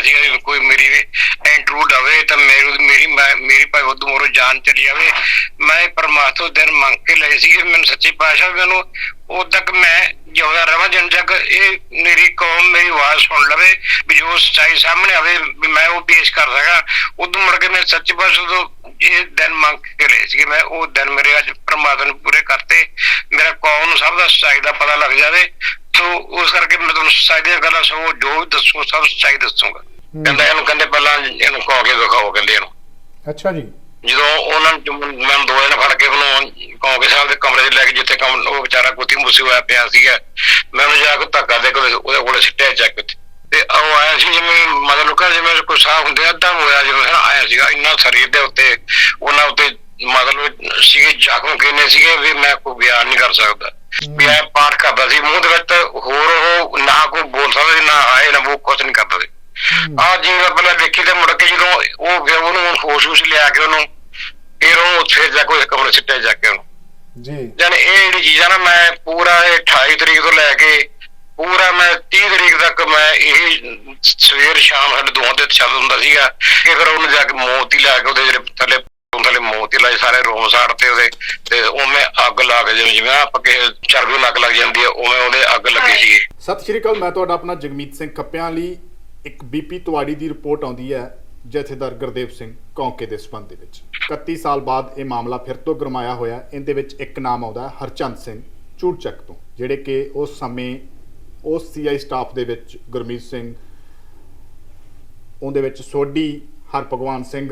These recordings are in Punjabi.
ਡਿੱਗਦਾ ਸੀਗਾ ਵੀ ਕੋਈ ਮੇਰੀ ਵੀ ਇੰਟਰੂਡ ਆਵੇ ਤਾਂ ਮੇਰੀ ਮੇਰੀ ਮੇਰੀ ਭਾਵੇਂ ਉਦੋਂ ਜਾਨ ਚਲੀ ਜਾਵੇ। ਮੈਂ ਪਰਮਾਤਮਾ ਦਿਨ ਮੰਗ ਕੇ ਲਏ ਸੀਗੇ, ਮੈਨੂੰ ਸੱਚੀ ਪਾਤਸ਼ਾਹ ਮੈਨੂੰ ਉਦੋਂ ਤੱਕ ਮੈਂ ਜਿਉਂਦਾ ਰਵਾਂ ਜਨ ਤੱਕ ਇਹ ਮੇਰੀ ਕੌਮ, ਮੇਰੀ ਆਵਾਜ਼ ਸੁਣ ਲਵੇ, ਵੀ ਜੋ ਸੱਚਾਈ ਸਾਹਮਣੇ ਆਵੇ, ਵੀ ਮੈਂ ਉਹ ਪੇਸ਼ ਕਰ ਸਕਾਂ। ਉਦੋਂ ਮੁੜ ਕੇ ਮੈਂ ਸੱਚੇ ਪਾਤਸ਼ਾਹ ਤੋਂ ਇਹ ਦਿਨ ਮੰਗ ਕੇ ਲਏ ਸੀਗੇ। ਮੈਂ ਉਹ ਦਿਨ ਮੇਰੇ ਅੱਜ ਪਰਮਾਤਮਾ ਨੇ ਪੂਰੇ ਕਰਤੇ। ਮੇਰਾ ਕੌਮ ਨੂੰ ਸਭ ਦਾ ਸੱਚਾਈ ਦਾ ਪਤਾ ਲੱਗ ਜਾਵੇ। ਸੋ ਉਸ ਕਰਕੇ ਮੈਂ ਤੁਹਾਨੂੰ ਸੱਚਾਈ ਦੀਆਂ ਗੱਲਾਂ ਸੋ ਜੋ ਵੀ ਦੱਸੋ ਸਭ ਸੱਚਾਈ ਦੱਸੂਗਾ। ਕਹਿੰਦਾ ਇਹਨੂੰ ਕਹਿੰਦੇ ਪਹਿਲਾਂ ਇਹਨੂੰ ਕਹੋ ਕੇ ਦਿਖਾਓ ਕਹਿੰਦੇ ਇਹਨੂੰ। ਅੱਛਾ ਜੀ। ਜਦੋਂ ਉਹਨਾਂ ਨੂੰ ਮੈਂ ਦੋ ਜਣੇ ਫੜ ਕੇ ਉਹਨੂੰ ਕੌਂਕੇ ਸਾਹਿਬ ਦੇ ਕਮਰੇ 'ਚ ਲੈ ਕੇ ਜਿੱਥੇ ਕਮ ਉਹ ਵਿਚਾਰਾ ਕੁੱਤੀ ਮੁੱਸੀ ਹੋਇਆ ਪਿਆ ਸੀਗਾ। ਮੈਂ ਉਹਨੂੰ ਜਾ ਕੇ ਧੱਕਾ ਦੇ ਕੇ ਉਹਦੇ ਕੋਲੇ ਸਿੱਟਿਆ ਚੱਕ ਕੇ। ਤੇ ਉਹ ਆਇਆ ਸੀ ਜਿਵੇਂ ਮਤਲਬ ਲੋਕਾਂ ਜਿਵੇਂ ਕੋਈ ਸਾਹ ਹੁੰਦੇ ਅੱਧਾ ਹੋਇਆ ਜਿਵੇਂ ਫਿਰ ਆਇਆ ਸੀਗਾ। ਇੰਨਾ ਸਰੀਰ ਦੇ ਉੱਤੇ ਉਹਨਾਂ ਉੱਤੇ ਮਤਲਬ ਸੀਗੇ ਜ਼ਖਮ ਕਿੰਨੇ ਸੀਗੇ ਵੀ ਮੈਂ ਕੋਈ ਬਿਆਨ ਨਹੀਂ ਕਰ ਸਕਦਾ। ਵੀ ਪਾਠ ਕਰਦਾ ਸੀ ਮੂੰਹ ਦੇ ਵਿੱਚ ਹੋਰ ਉਹ ਨਾ ਕੋਈ ਬੋਲ ਸਕਦਾ ਸੀ ਨਾ ਆਏ ਨਾ ਉਹ ਕੁਝ ਨਹੀਂ ਕਰਦਾ ਸੀ। ਆ ਜਿਵੇਂ ਪਹਿਲਾਂ ਦੇਖੀ ਤੇ ਮੁੜ ਕੇ ਜਦੋਂ ਉਹ ਫਿਰ ਉਹਨੂੰ ਹੋਸ਼ ਹੋਸ਼ ਲਿਆ ਕੇ ਉਹਨੂੰ ਫਿਰ ਉਹ ਫਿਰ ਜਾ ਕੇ ਕਮਰੇ ਸਿੱਟੇ ਜਾ ਕੇ ਉਹਨੂੰ। ਜੀ। ਜਾਨ ਇਹ ਜਿਹੜੀ ਚੀਜ਼ਾਂ ਨਾ ਮੈਂ ਪੂਰਾ ਇਹ 28 ਤਰੀਕ ਤੋਂ ਲੈ ਕੇ ਪੂਰਾ ਮੈਂ 30 ਤਰੀਕ ਤੱਕ ਮੈਂ ਇਹ ਸਵੇਰ ਸ਼ਾਮ ਸਾਡੇ ਦੋਹਾਂ ਤੇ ਚੱਲ ਹੁੰਦਾ ਸੀਗਾ ਕਿ ਫਿਰ ਉਹਨੂੰ ਜਾ ਕੇ ਮੋਤੀ ਲਾ ਕੇ ਉਹਦੇ ਜਿਹੜੇ ਥੱਲੇ ਥੱਲੇ ਮੋਤੀ ਲਾਏ ਸਾਰੇ ਰੋਮ ਸਾੜ ਤੇ ਉਹਦੇ ਤੇ ਉਵੇਂ ਅੱਗ ਲੱਗ ਜਿਵੇਂ ਜਿਵੇਂ ਆਪਾਂ ਕਿ ਚਰਬੀ ਨੂੰ ਅੱਗ ਲੱਗ ਜਾਂਦੀ ਹੈ ਉਵੇਂ ਉਹਦੇ ਅੱਗ ਲੱਗੀ ਸੀ ਸਤਿ ਸ਼੍ਰੀ ਅਕਾਲ ਮੈਂ ਤੁਹਾਡਾ ਆਪਣਾ ਜਗਮੀਤ ਸਿੰਘ ਖੱਪਿਆਂ ਲਈ ਇੱਕ ਬੀਪੀ ਤਵਾੜੀ ਦੀ ਰਿਪੋਰਟ ਆਉਂਦੀ ਹੈ ਜਥੇਦਾਰ ਗੁਰਦੇਵ ਸਿੰਘ ਕੌਂਕੇ ਦੇ ਸਬੰਧ ਦੇ ਵਿੱਚ 31 ਸਾਲ ਬਾਅਦ ਇਹ ਮਾਮਲਾ ਫਿਰ ਤੋਂ ਗਰਮਾਇਆ ਹੋਇਆ। ਇਹਦੇ ਵਿੱਚ ਇੱਕ ਨਾਮ ਆਉਂਦਾ ਹੈ ਹਰਚੰਦ ਸਿੰਘ ਚੂੜਚੱਕ ਤੋਂ ਜਿਹੜੇ ਕਿ ਉਸ ਸਮੇਂ ਉਸ ਸੀਆਈ ਸਟਾਫ ਦੇ ਵਿੱਚ ਗੁਰਮੀਤ ਸਿੰਘ ਉਹਦੇ ਵਿੱਚ ਸੋਢੀ ਹਰਭਗਵਾਨ ਸਿੰਘ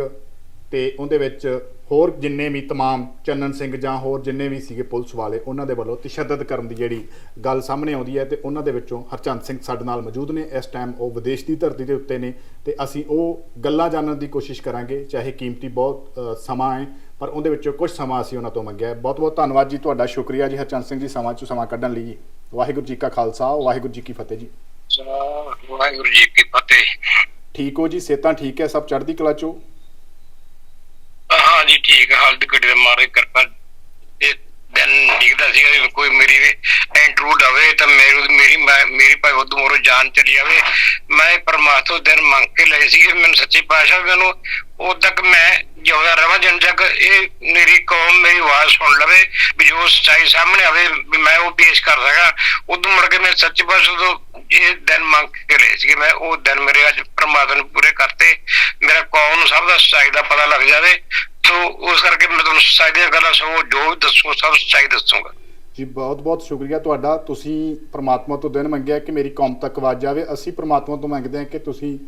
ਤੇ ਉਹਦੇ ਵਿੱਚ ਹੋਰ ਜਿੰਨੇ ਵੀ तमाम ਚੰਨਨ ਸਿੰਘ ਜਾਂ ਹੋਰ ਜਿੰਨੇ ਵੀ ਸੀਗੇ ਪੁਲਿਸ ਵਾਲੇ ਉਹਨਾਂ ਦੇ ਵੱਲੋਂ ਤਸ਼ੱਦਦ ਕਰਨ ਦੀ ਜਿਹੜੀ ਗੱਲ ਸਾਹਮਣੇ ਆਉਂਦੀ ਹੈ ਤੇ ਉਹਨਾਂ ਦੇ ਵਿੱਚੋਂ ਹਰਚੰਦ ਸਿੰਘ ਸਾਡੇ ਨਾਲ ਮੌਜੂਦ ਨੇ ਇਸ ਟਾਈਮ ਉਹ ਵਿਦੇਸ਼ ਦੀ ਧਰਤੀ ਦੇ ਉੱਤੇ ਨੇ ਤੇ ਅਸੀਂ ਉਹ ਗੱਲਾਂ ਜਾਣਨ ਦੀ ਕੋਸ਼ਿਸ਼ ਕਰਾਂਗੇ ਚਾਹੇ ਕੀਮਤੀ ਬਹੁਤ ਅ, ਸਮਾਂ ਹੈ ਪਰ ਉਹਦੇ ਵਿੱਚੋਂ ਕੁਝ ਸਮਾਂ ਅਸੀਂ ਉਹਨਾਂ ਤੋਂ ਮੰਗਿਆ ਹੈ ਬਹੁਤ ਬਹੁਤ ਧੰਨਵਾਦ ਜੀ ਤੁਹਾਡਾ ਸ਼ੁਕਰੀਆ ਜੀ ਹਰਚੰਦ ਸਿੰਘ ਜੀ ਸਮਾਂ ਚੋਂ ਸਮਾਂ ਕੱਢਣ ਲਈ ਜੀ ਵਾਹਿਗੁਰੂ ਜੀ ਕਾ ਖਾਲਸਾ ਵਾਹਿਗੁਰੂ ਜੀ ਕੀ ਫਤਿਹ ਜੀ ਵਾਹਿਗੁਰੂ ਜੀ ਕੀ ਫਤਿਹ ਠੀਕ ਹੋ ਜੀ ਸਿਹਤਾਂ ਠੀਕ ਹੈ ਸਭ ਚੜ੍ਹਦੀ ਕਲਾ ਚੋਂ ਹਾਂ ਜੀ ਠੀਕ ਹੈ ਹਾਲ ਮਾਰੇ ਕਿਰਪਾ। ਇਹ ਦਿਨ ਡਿੱਗਦਾ ਸੀਗਾ ਵੀ ਕੋਈ ਮੇਰੀ ਇੰਟਰੂਡ ਆਵੇ ਤਾਂ ਮੇਰੀ ਮੇਰੀ ਮੇਰੀ ਭਾਵੇਂ ਉਦੋਂ ਮੋਰੋਂ ਜਾਨ ਚਲੀ ਜਾਵੇ। ਮੈਂ ਪਰਮਾਤਮਾ ਦਿਨ ਮੰਗ ਕੇ ਲਏ ਸੀਗੇ, ਮੈਨੂੰ ਸੱਚੀ ਪਾਤਸ਼ਾਹ ਮੈਨੂੰ ਉਦੋਂ ਤੱਕ ਮੈਂ ਜਿਉਂਦਾ ਰਵਾਂ ਜਨ ਤੱਕ ਇਹ ਮੇਰੀ ਕੌਮ, ਮੇਰੀ ਆਵਾਜ਼ ਸੁਣ ਲਵੇ, ਵੀ ਜੋ ਸਚਾਈ ਸਾਹਮਣੇ ਆਵੇ, ਵੀ ਮੈਂ ਉਹ ਪੇਸ਼ ਕਰ ਸਕਾਂ। ਉਦੋਂ ਮੁੜ ਕੇ ਮੈਂ ਸੱਚੀ ਪਾਤਸ਼ਾਹ ਤੋਂ ਇਹ ਦਿਨ ਮੰਗ ਕੇ ਲਏ ਸੀਗੇ। ਮੈਂ ਉਹ ਦਿਨ ਮੇਰੇ ਅੱਜ ਪਰਮਾਤਮਾ ਨੇ ਪੂਰੇ ਕਰਤੇ। ਮੇਰਾ ਕੌਮ ਨੂੰ ਸਭ ਦਾ ਸਚਾਈ ਦਾ ਪਤਾ ਲੱਗ ਜਾਵੇ। ਸੋ ਉਸ ਕਰਕੇ ਮੈਂ ਤੁਹਾਨੂੰ ਸੱਚਾਈ ਦੀਆਂ ਗੱਲਾਂ ਸੋ ਜੋ ਦੱਸੋ ਸਭ ਸੱਚਾਈ ਦੱਸੂਗਾ। ਜੀ ਬਹੁਤ ਬਹੁਤ ਸ਼ੁਕਰੀਆ ਤੁਹਾਡਾ। ਤੁਸੀਂ ਪ੍ਰਮਾਤਮਾ ਤੋਂ ਦਿਨ ਮੰਗਿਆ ਕਿ ਮੇਰੀ ਕੌਮ ਤੱਕ ਆਵਾਜ਼ ਜਾਵੇ। ਅਸੀਂ ਪ੍ਰਮਾਤਮਾ ਤੋਂ ਮੰਗਦੇ ਹਾਂ ਕਿ ਤੁਸੀਂ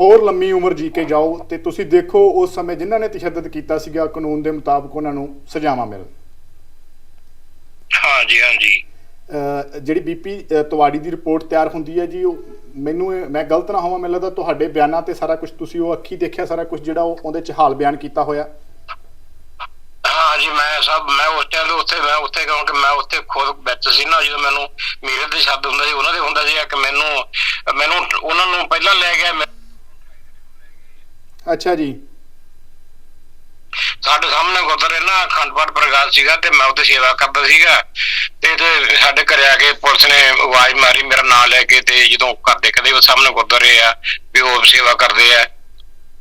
ਹੋਰ ਲੰਮੀ ਉਮਰ ਜੀ ਕੇ ਜਾਓ ਤੇ ਤੁਸੀਂ ਦੇਖੋ ਉਸ ਸਮੇਂ ਜਿਨ੍ਹਾਂ ਨੇ ਤਸ਼ੱਦਦ ਕੀਤਾ ਸੀਗਾ ਕਾਨੂੰਨ ਦੇ ਮੁਤਾਬਕ ਉਹਨਾਂ ਨੂੰ ਸਜ਼ਾਵਾਂ ਮਿਲਣ। ਹਾਂ ਜੀ ਹਾਂ ਜੀ ਜਿਹੜੀ ਬੀਪੀ ਤਵਾੜੀ ਦੀ ਰਿਪੋਰਟ ਤਿਆਰ ਹੁੰਦੀ ਹੈ ਜੀ ਉਹ ਮੈਨੂੰ ਇਹ- ਮੈਂ ਗਲਤ ਨਾ ਹੋਵਾਂ ਮੈਨੂੰ ਲੱਗਦਾ ਤੁਹਾਡੇ ਬਿਆਨਾਂ ਤੇ ਸਾਰਾ ਕੁਝ ਤੁਸੀਂ ਉਹ ਅੱਖੀ ਦੇਖਿਆ ਸਾਰਾ ਕੁਝ ਜਿਹੜਾ ਉਹ ਉਹਦੇ ਚ ਹਾਲ ਬਿਆਨ ਕੀਤਾ ਹੋਇਆ? ਹਾਂ ਜੀ ਮੈਂ ਸਭ ਮੈਂ ਉਸ ਟਾਈਮ ਉੱਥੇ ਮੈਂ ਉੱਥੇ ਕਿਉਂਕਿ ਮੈਂ ਉੱਥੇ ਖੁਦ ਵਿੱਚ ਸੀ ਨਾ ਜਦੋਂ ਮੈਨੂੰ ਮੇਰੇ ਦੇ ਸ਼ਬਦ ਹੁੰਦਾ ਸੀ ਉਹਨਾਂ ਦੇ ਹੁੰਦਾ ਸੀ ਕਿ ਮੈਨੂੰ ਮੈਨੂੰ ਉਹਨਾਂ ਨੂੰ ਪਹਿਲਾਂ ਲੈ ਗਿਆ ਮੈਂ- ਅੱਛਾ ਜੀ। ਸਾਡੇ ਸਾਹਮਣੇ ਗੁਰਦੁਆਰੇ ਨਾ ਅਖੰਡ ਪਾਠ ਪ੍ਰਕਾਸ਼ ਸੀਗਾ ਤੇ ਮੈਂ ਉੱਥੇ ਸੇਵਾ ਕਰਦਾ ਸੀਗਾ। ਤੇ ਤੇ ਸਾਡੇ ਘਰੇ ਆ ਕੇ ਪੁਲਿਸ ਨੇ ਆਵਾਜ਼ ਮਾਰੀ, ਮੇਰਾ ਨਾਮ ਲੈ ਕੇ ਤੇ ਜਦੋਂ ਘਰ ਦੇ ਕਦੇ ਸਾਹਮਣੇ ਗੁਰਦੁਆਰੇ ਆ ਵੀ ਉਹ ਸੇਵਾ ਕਰਦੇ ਆ,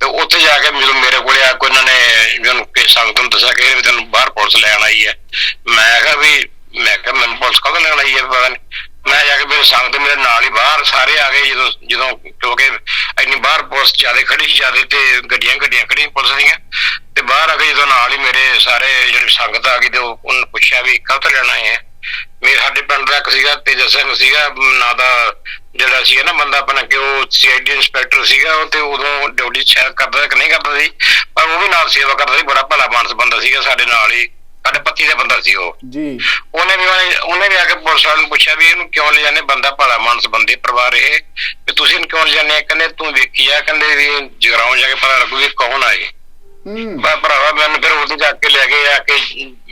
ਤੇ ਉੱਥੇ ਜਾ ਕੇ ਜਦੋਂ ਮੇਰੇ ਕੋਲੇ ਆ ਕੋਈ ਉਹਨਾਂ ਨੇ ਜਦੋਂ ਕਿ ਸੰਗਤ ਨੂੰ ਦੱਸਿਆ ਕਿ ਵੀ ਤੈਨੂੰ ਬਾਹਰ ਪੁਲਿਸ ਲੈਣ ਆਈ ਹੈ ਮੈਂ ਕਿਹਾ ਵੀ, ਮੈਂ ਕਿਹਾ ਮੈਨੂੰ ਪੁਲਿਸ ਕਦੋਂ ਲੈਣ ਆਈ ਹੈ ਪਤਾ ਨਹੀਂ ਮੈਂ ਜਾ ਕੇ ਮੇਰੇ ਸੰਗਤ ਮੇਰੇ ਨਾਲ ਹੀ ਬਾਹਰ ਸਾਰੇ ਆ ਗਏ ਜਦੋਂ ਜਦੋਂ ਕਿਉਂਕਿ ਇੰਨੀ ਬਾਹਰ ਪੁਲਿਸ ਜ਼ਿਆਦਾ ਖੜੀ ਸੀ, ਜ਼ਿਆਦਾ ਤੇ ਗੱਡੀਆਂ ਗੱਡੀਆਂ ਖੜੀ ਪੁਲਿਸ ਦੀਆਂ। ਤੇ ਬਾਹਰ ਆ ਕੇ ਜਦੋਂ ਨਾਲ ਹੀ ਮੇਰੇ ਸਾਰੇ ਜਿਹੜੀ ਸੰਗਤ ਆ ਗਈ ਤੇ ਉਹਨਾਂ ਉਹਨੂੰ ਪੁੱਛਿਆ ਵੀ ਕਦ ਤੋਂ ਲੈਣ ਆਏ ਆ? ਮੇਰੇ ਸਾਡੇ ਪਿੰਡ ਦਾ ਇੱਕ ਸੀਗਾ ਤੇਜਾ ਸਿੰਘ ਸੀਗਾ ਨਾਂ ਦਾ ਜਿਹੜਾ ਸੀ ਨਾ ਬੰਦਾ ਆਪਣਾ ਕਿ ਉਹ ਸੀਆਈਡੀ ਇੰਸਪੈਕਟਰ ਸੀਗਾ ਉਹ ਤੇ ਉਦੋਂ ਡਿਊਟੀ ਸ਼ਾਇਦ ਕਰਦਾ ਕਿ ਨਹੀਂ ਕਰਦਾ ਸੀ ਪਰ ਉਹ ਵੀ ਨਾਲ ਸੇਵਾ ਕਰਦਾ ਸੀ ਬੜਾ ਭਲਾ ਮਾਨਸ ਬੰਦਾ ਸੀਗਾ ਸਾਡੇ ਨਾਲ ਹੀ ਸਾਡੇ ਪੱਤੀ ਦਾ ਬੰਦਾ ਸੀ ਉਹ। ਜੀ। ਉਹਨੇ ਵੀ ਉਹਨੇ- ਵੀ ਆ ਕੇ ਪੁਲਿਸ ਵਾਲਿਆਂ ਨੂੰ ਪੁੱਛਿਆ ਵੀ ਇਹਨੂੰ ਕਿਉਂ ਲੈ ਜਾਂਦੇ ਬੰਦਾ ਭਲਾ ਮਾਨਸ ਬੰਦੇ ਪਰਿਵਾਰ ਇਹ ਵੀ ਤੁਸੀਂ ਇਹਨੂੰ ਕਿਉਂ ਲੈ ਜਾਂਦੇ ਆ? ਕਹਿੰਦੇ ਤੂੰ ਵੇਖੀ ਆ ਕਹਿੰਦੇ ਵੀ ਜਗਰਾਉਂ ਜਾ ਕੇ ਪਤਾ ਲੱਗੂ ਵੀ ਕੌਣ ਆਏ ਹੂੰ। ਭਰਾਵਾ ਮੈਨੂੰ ਫਿਰ ਉੱਥੇ ਜਾ ਕੇ ਲੈ ਗਏ ਆ ਕੇ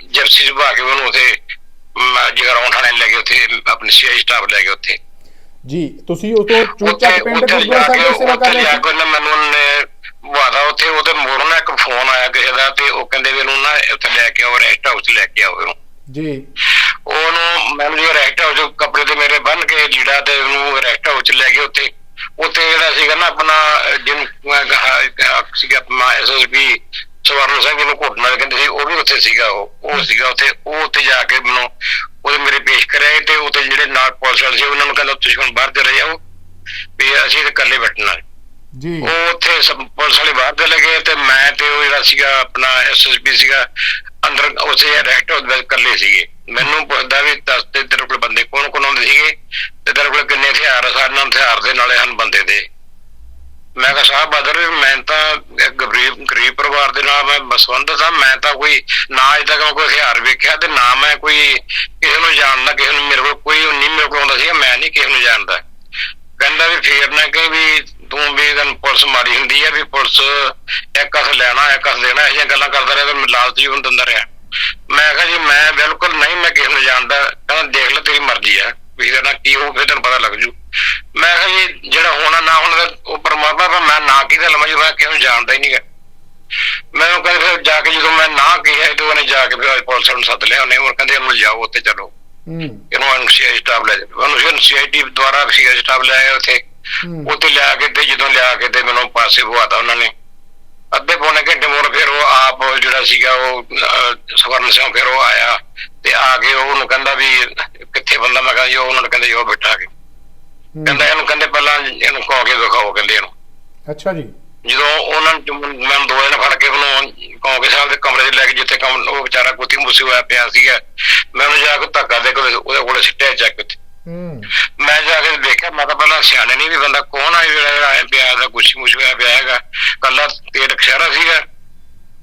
ਜਰਸੀ ਸੁਭਾ ਕੇ ਉਹਨੂੰ ਉੱਥੇ ਜਗਰਾਉਂ ਥਾਣੇ ਲੈ ਕੇ ਉੱਥੇ ਆਪਣੇ ਸੀਆਈ ਸਟਾਫ ਲੈ ਕੇ ਉੱਥੇ। ਜੀ ਤੁਸੀਂ ਉਸ ਤੋਂ ਚੂਚਾ ਪਿੰਡ ਗੁਰਦੁਆਰਾ ਜਾ ਸਾਹਿਬ ਦੀ ਸੇਵਾ ਕਰ ਰਹੇ ਜਾ ਸੀ? ਕੇ ਉਹਨੇ ਮੈਨੂੰ ਉਹਨੇ ਵਾਦਾ ਉੱਥੇ ਉਹਦੇ ਮੋੜ ਨਾਲ ਇੱਕ ਫੋਨ ਆਇਆ ਕਿਸੇ ਦਾ ਤੇ ਉਹ ਕਹਿੰਦੇ ਵੀ ਇਹਨੂੰ ਨਾ ਉੱਥੇ ਲੈ ਕੇ ਆਓ ਰੈਸਟ ਹਾਊਸ ਲੈ ਕੇ ਆਓ ਇਹਨੂੰ। ਜੀ। ਉਹਨੂੰ ਮੈਨੂੰ ਜਿਹੜਾ ਰੈਸਟ ਹਾਊਸ ਕੱਪੜੇ ਤੇ ਮੇਰੇ ਬੰਨ ਕੇ ਜੀੜਾ ਤੇ ਉਹਨੂੰ ਰੈਸਟ ਹਾਊਸ ਚ ਲੈ ਕੇ ਉੱਥੇ। ਉੱਥੇ ਜਿਹੜਾ ਸੀਗਾ ਨਾ ਆਪਣਾ ਜਿਹਨੂੰ ਸੀਗਾ ਆਪਣਾ ਐਸਐਸਪੀ ਸਵਰਨ ਸਿੰਘ ਨੂੰ ਘੋਟਣਾ ਕਹਿੰਦੇ ਸੀ ਉਹ ਵੀ ਉੱਥੇ ਸੀਗਾ ਉਹ ਉਹ ਸੀਗਾ ਉੱਥੇ ਉਹ ਉੱਥੇ ਜਾ ਕੇ ਮੈਨੂੰ ਉਹਦੇ ਮੇਰੇ ਪੇਸ਼ ਕਰਿਆ ਤੇ ਉੱਥੇ ਜਿਹੜੇ ਨਾਲ ਪੁਲਿਸ ਵਾਲੇ ਸੀ ਉਹਨਾਂ ਨੂੰ ਕਹਿੰਦਾ ਤੁਸੀਂ ਹੁਣ ਬਾਹਰ ਚਲੇ ਜਾਓ ਵੀ ਅਸੀਂ ਤੇ ਇਕੱਲੇ ਬੈਠਣਾ। ਜੀ। ਉਹ ਉੱਥੇ ਪੁਲਿਸ ਵਾਲੇ ਬਾਹਰ ਚਲੇ ਗਏ ਤੇ ਮੈਂ ਤੇ ਉਹ ਜਿਹੜਾ ਸੀਗਾ ਆਪਣਾ ਐਸਐਸਪੀ ਸੀਗਾ ਅੰਦਰ ਉਸੇ ਹੋ ਗਏ ਇਕੱਲੇ ਸੀਗੇ। ਮੈਨੂੰ ਪੁੱਛਦਾ ਵੀ ਦੱਸ ਤੇ ਤੇਰੇ ਕੋਲ ਬੰਦੇ ਕੌਣ ਕੌਣ ਆਉਂਦੇ ਸੀਗੇ? ਤੇ ਤੇਰੇ ਕੋਲ ਕਿੰਨੇ ਹਥਿਆਰ ਆ? ਹਥਿਆਰ ਦੇ ਨਾਲੇ ਹਨ ਬੰਦੇ ਦੇ। ਮੈਂ ਕਿਹਾ, ਸਾਹਿਬ ਬਦਰ ਮੈਂ ਤਾਂ ਗਰੀਬ ਗਰੀਬ ਪਰਿਵਾਰ ਦੇ ਨਾਲ ਮੈਂ ਬਸਵੰਤ ਹਾਂ, ਮੈਂ ਤਾਂ ਕੋਈ ਨਾ ਅਜੇ ਤੱਕ ਮੈਂ ਕੋਈ ਹਥਿਆਰ ਵੇਖਿਆ ਤੇ ਨਾ ਮੈਂ ਕੋਈ ਕਿਸੇ ਨੂੰ ਜਾਣਦਾ, ਕਿਸੇ ਨੂੰ ਮੇਰੇ ਕੋਲ ਕੋਈ ਨਹੀਂ, ਮੇਰੇ ਕੋਲ ਆਉਂਦਾ ਸੀ, ਮੈਂ ਨਹੀਂ ਕਿਸੇ ਨੂੰ ਜਾਣਦਾ। ਕਹਿੰਦਾ ਵੀ ਫੇਰ ਨਾ ਕਹੀਂ ਵੀ ਤੂੰ ਵੀ ਗਨ ਪੁਲਿਸ ਮਾਰੀ ਹੁੰਦੀ ਆ, ਵੀ ਪੁਲਿਸ ਇੱਕ ਹੱਥ ਲੈਣਾ, ਇੱਕ ਹੱਥ ਦੇਣਾ, ਇਹ ਗੱਲਾਂ ਕਰਦਾ ਰਿਹਾ ਤੇ ਮੈਂ ਲਾਲਚ ਵੀ ਦਿੰਦਾ ਰਿਹਾ। ਮੈਂ ਕਿਹਾ, ਜੀ, ਮੈਂ ਬਿਲਕੁਲ ਨਹੀਂ, ਮੈਂ ਕਿਸੇ ਨੂੰ ਜਾਣਦਾ, ਕਹਿੰਦਾ, ਦੇਖ ਲੈ ਤੇਰੀ ਮਰਜ਼ੀ ਆ। ਵੀ ਇਹਦਾ ਨਾ ਕੀ ਹੋਊ ਫਿਰ ਤੈਨੂੰ ਪਤਾ ਲੱਗ ਜੂ। ਮੈਂ ਕਿਹਾ ਜੀ ਜਿਹੜਾ ਹੋਣਾ ਨਾ ਹੋਣਾ ਤਾਂ ਉਹ ਪਰਮਾਤਮਾ ਦਾ ਮੈਂ ਨਾ ਕਿਹਦਾ ਲਵਾਂ ਜਦੋਂ ਮੈਂ ਕਿਸੇ ਨੂੰ ਜਾਣਦਾ ਹੀ ਨਹੀਂਗਾ। ਮੈਂ ਉਹ ਕਹਿੰਦੇ ਫਿਰ ਜਾ ਕੇ ਜਦੋਂ ਮੈਂ ਨਾ ਕਿਹਾ ਤੇ ਉਹਨੇ ਜਾ ਕੇ ਫਿਰ ਪੁਲਿਸ ਨੂੰ ਸੱਦ ਲਿਆ। ਉਹਨੇ ਉਹ ਕਹਿੰਦੇ ਇਹਨੂੰ ਜਾਓ ਉੱਥੇ ਚਲੋ। ਹੂੰ। ਇਹਨੂੰ ਐਨਸੀਆਈ ਸਟਾਫ ਲੈ ਜਾਓ। ਉਹਨੂੰ ਐਨਸੀਆਈ ਦੁਆਰਾ ਸੀਆਈ ਸਟਾਫ ਲੈ ਆਏ ਉੱਥੇ। ਹੂੰ। ਉੱਥੇ ਲਿਆ ਕੇ ਤੇ ਜਦੋਂ ਲਿਆ ਕੇ ਤੇ ਮੈਨੂੰ ਪਾਸੇ ਬਵਾਤਾ ਉਹਨਾਂ ਨੇ। ਅੱਧੇ ਪੌਣੇ ਘੰਟੇ ਮੋਰ ਫਿਰ ਉਹ ਆਪ ਜਿਹੜਾ ਸੀਗਾ ਉਹ ਸਵਰਨ ਸਿੰਘ ਫਿਰ ਉਹ ਆਇਆ ਤੇ ਆ ਕੇ ਉਹ ਉਹਨੂੰ ਕਹਿੰਦਾ ਵੀ ਕਿੱਥੇ ਬੰਦਾ? ਮੈਂ ਕਿਹਾ ਜੀ ਉਹ ਉਹਨਾਂ ਨੇ ਕਹਿੰਦੇ ਜੀ ਉਹ ਬੈਠਾ ਕੇ। ਕਹਿੰਦਾ ਇਹਨੂੰ ਕਹਿੰਦੇ ਪਹਿਲਾਂ ਇਹਨੂੰ ਕਹੋ ਕੇ ਦਿਖਾਓ ਕਹਿੰਦੇ ਇਹਨੂੰ। ਅੱਛਾ ਜੀ। ਜਦੋਂ ਉਹਨਾਂ ਨੂੰ ਮੈਂ ਦੋ ਜਣੇ ਫੜ ਕੇ ਉਹਨੂੰ ਕੌਂਕੇ ਸਾਹਿਬ ਦੇ ਕਮਰੇ 'ਚ ਲੈ ਕੇ ਜਿੱਥੇ ਕੰਮ ਉਹ ਵਿਚਾਰਾ ਕੁੱਤੀ ਮੁੱਸੀ ਹੋਇਆ ਪਿਆ ਸੀਗਾ। ਮੈਂ ਉਹਨੂੰ ਜਾ ਕੇ ਧੱਕਾ ਦੇ ਕੇ ਉਹਦੇ ਕੋਲੇ ਸਿੱਟਿਆ ਚੱਕ ਹੂੰ ਮੈਂ ਜਾ ਕੇ ਦੇਖਿਆ, ਮੈਂ ਤਾਂ ਪਹਿਲਾਂ ਸਿਆਣੇ ਨਹੀਂ ਵੀ ਬੰਦਾ ਕੌਣ ਆ ਜਿਹੜਾ ਜਿਹੜਾ ਆਇਆ ਪਿਆ ਦਾ ਕੁਛ ਮੁਛ ਹੋਇਆ ਪਿਆ ਹੈਗਾ। ਕੱਲਾ ਤੇਲ ਖਿਆਰਾ ਸੀਗਾ।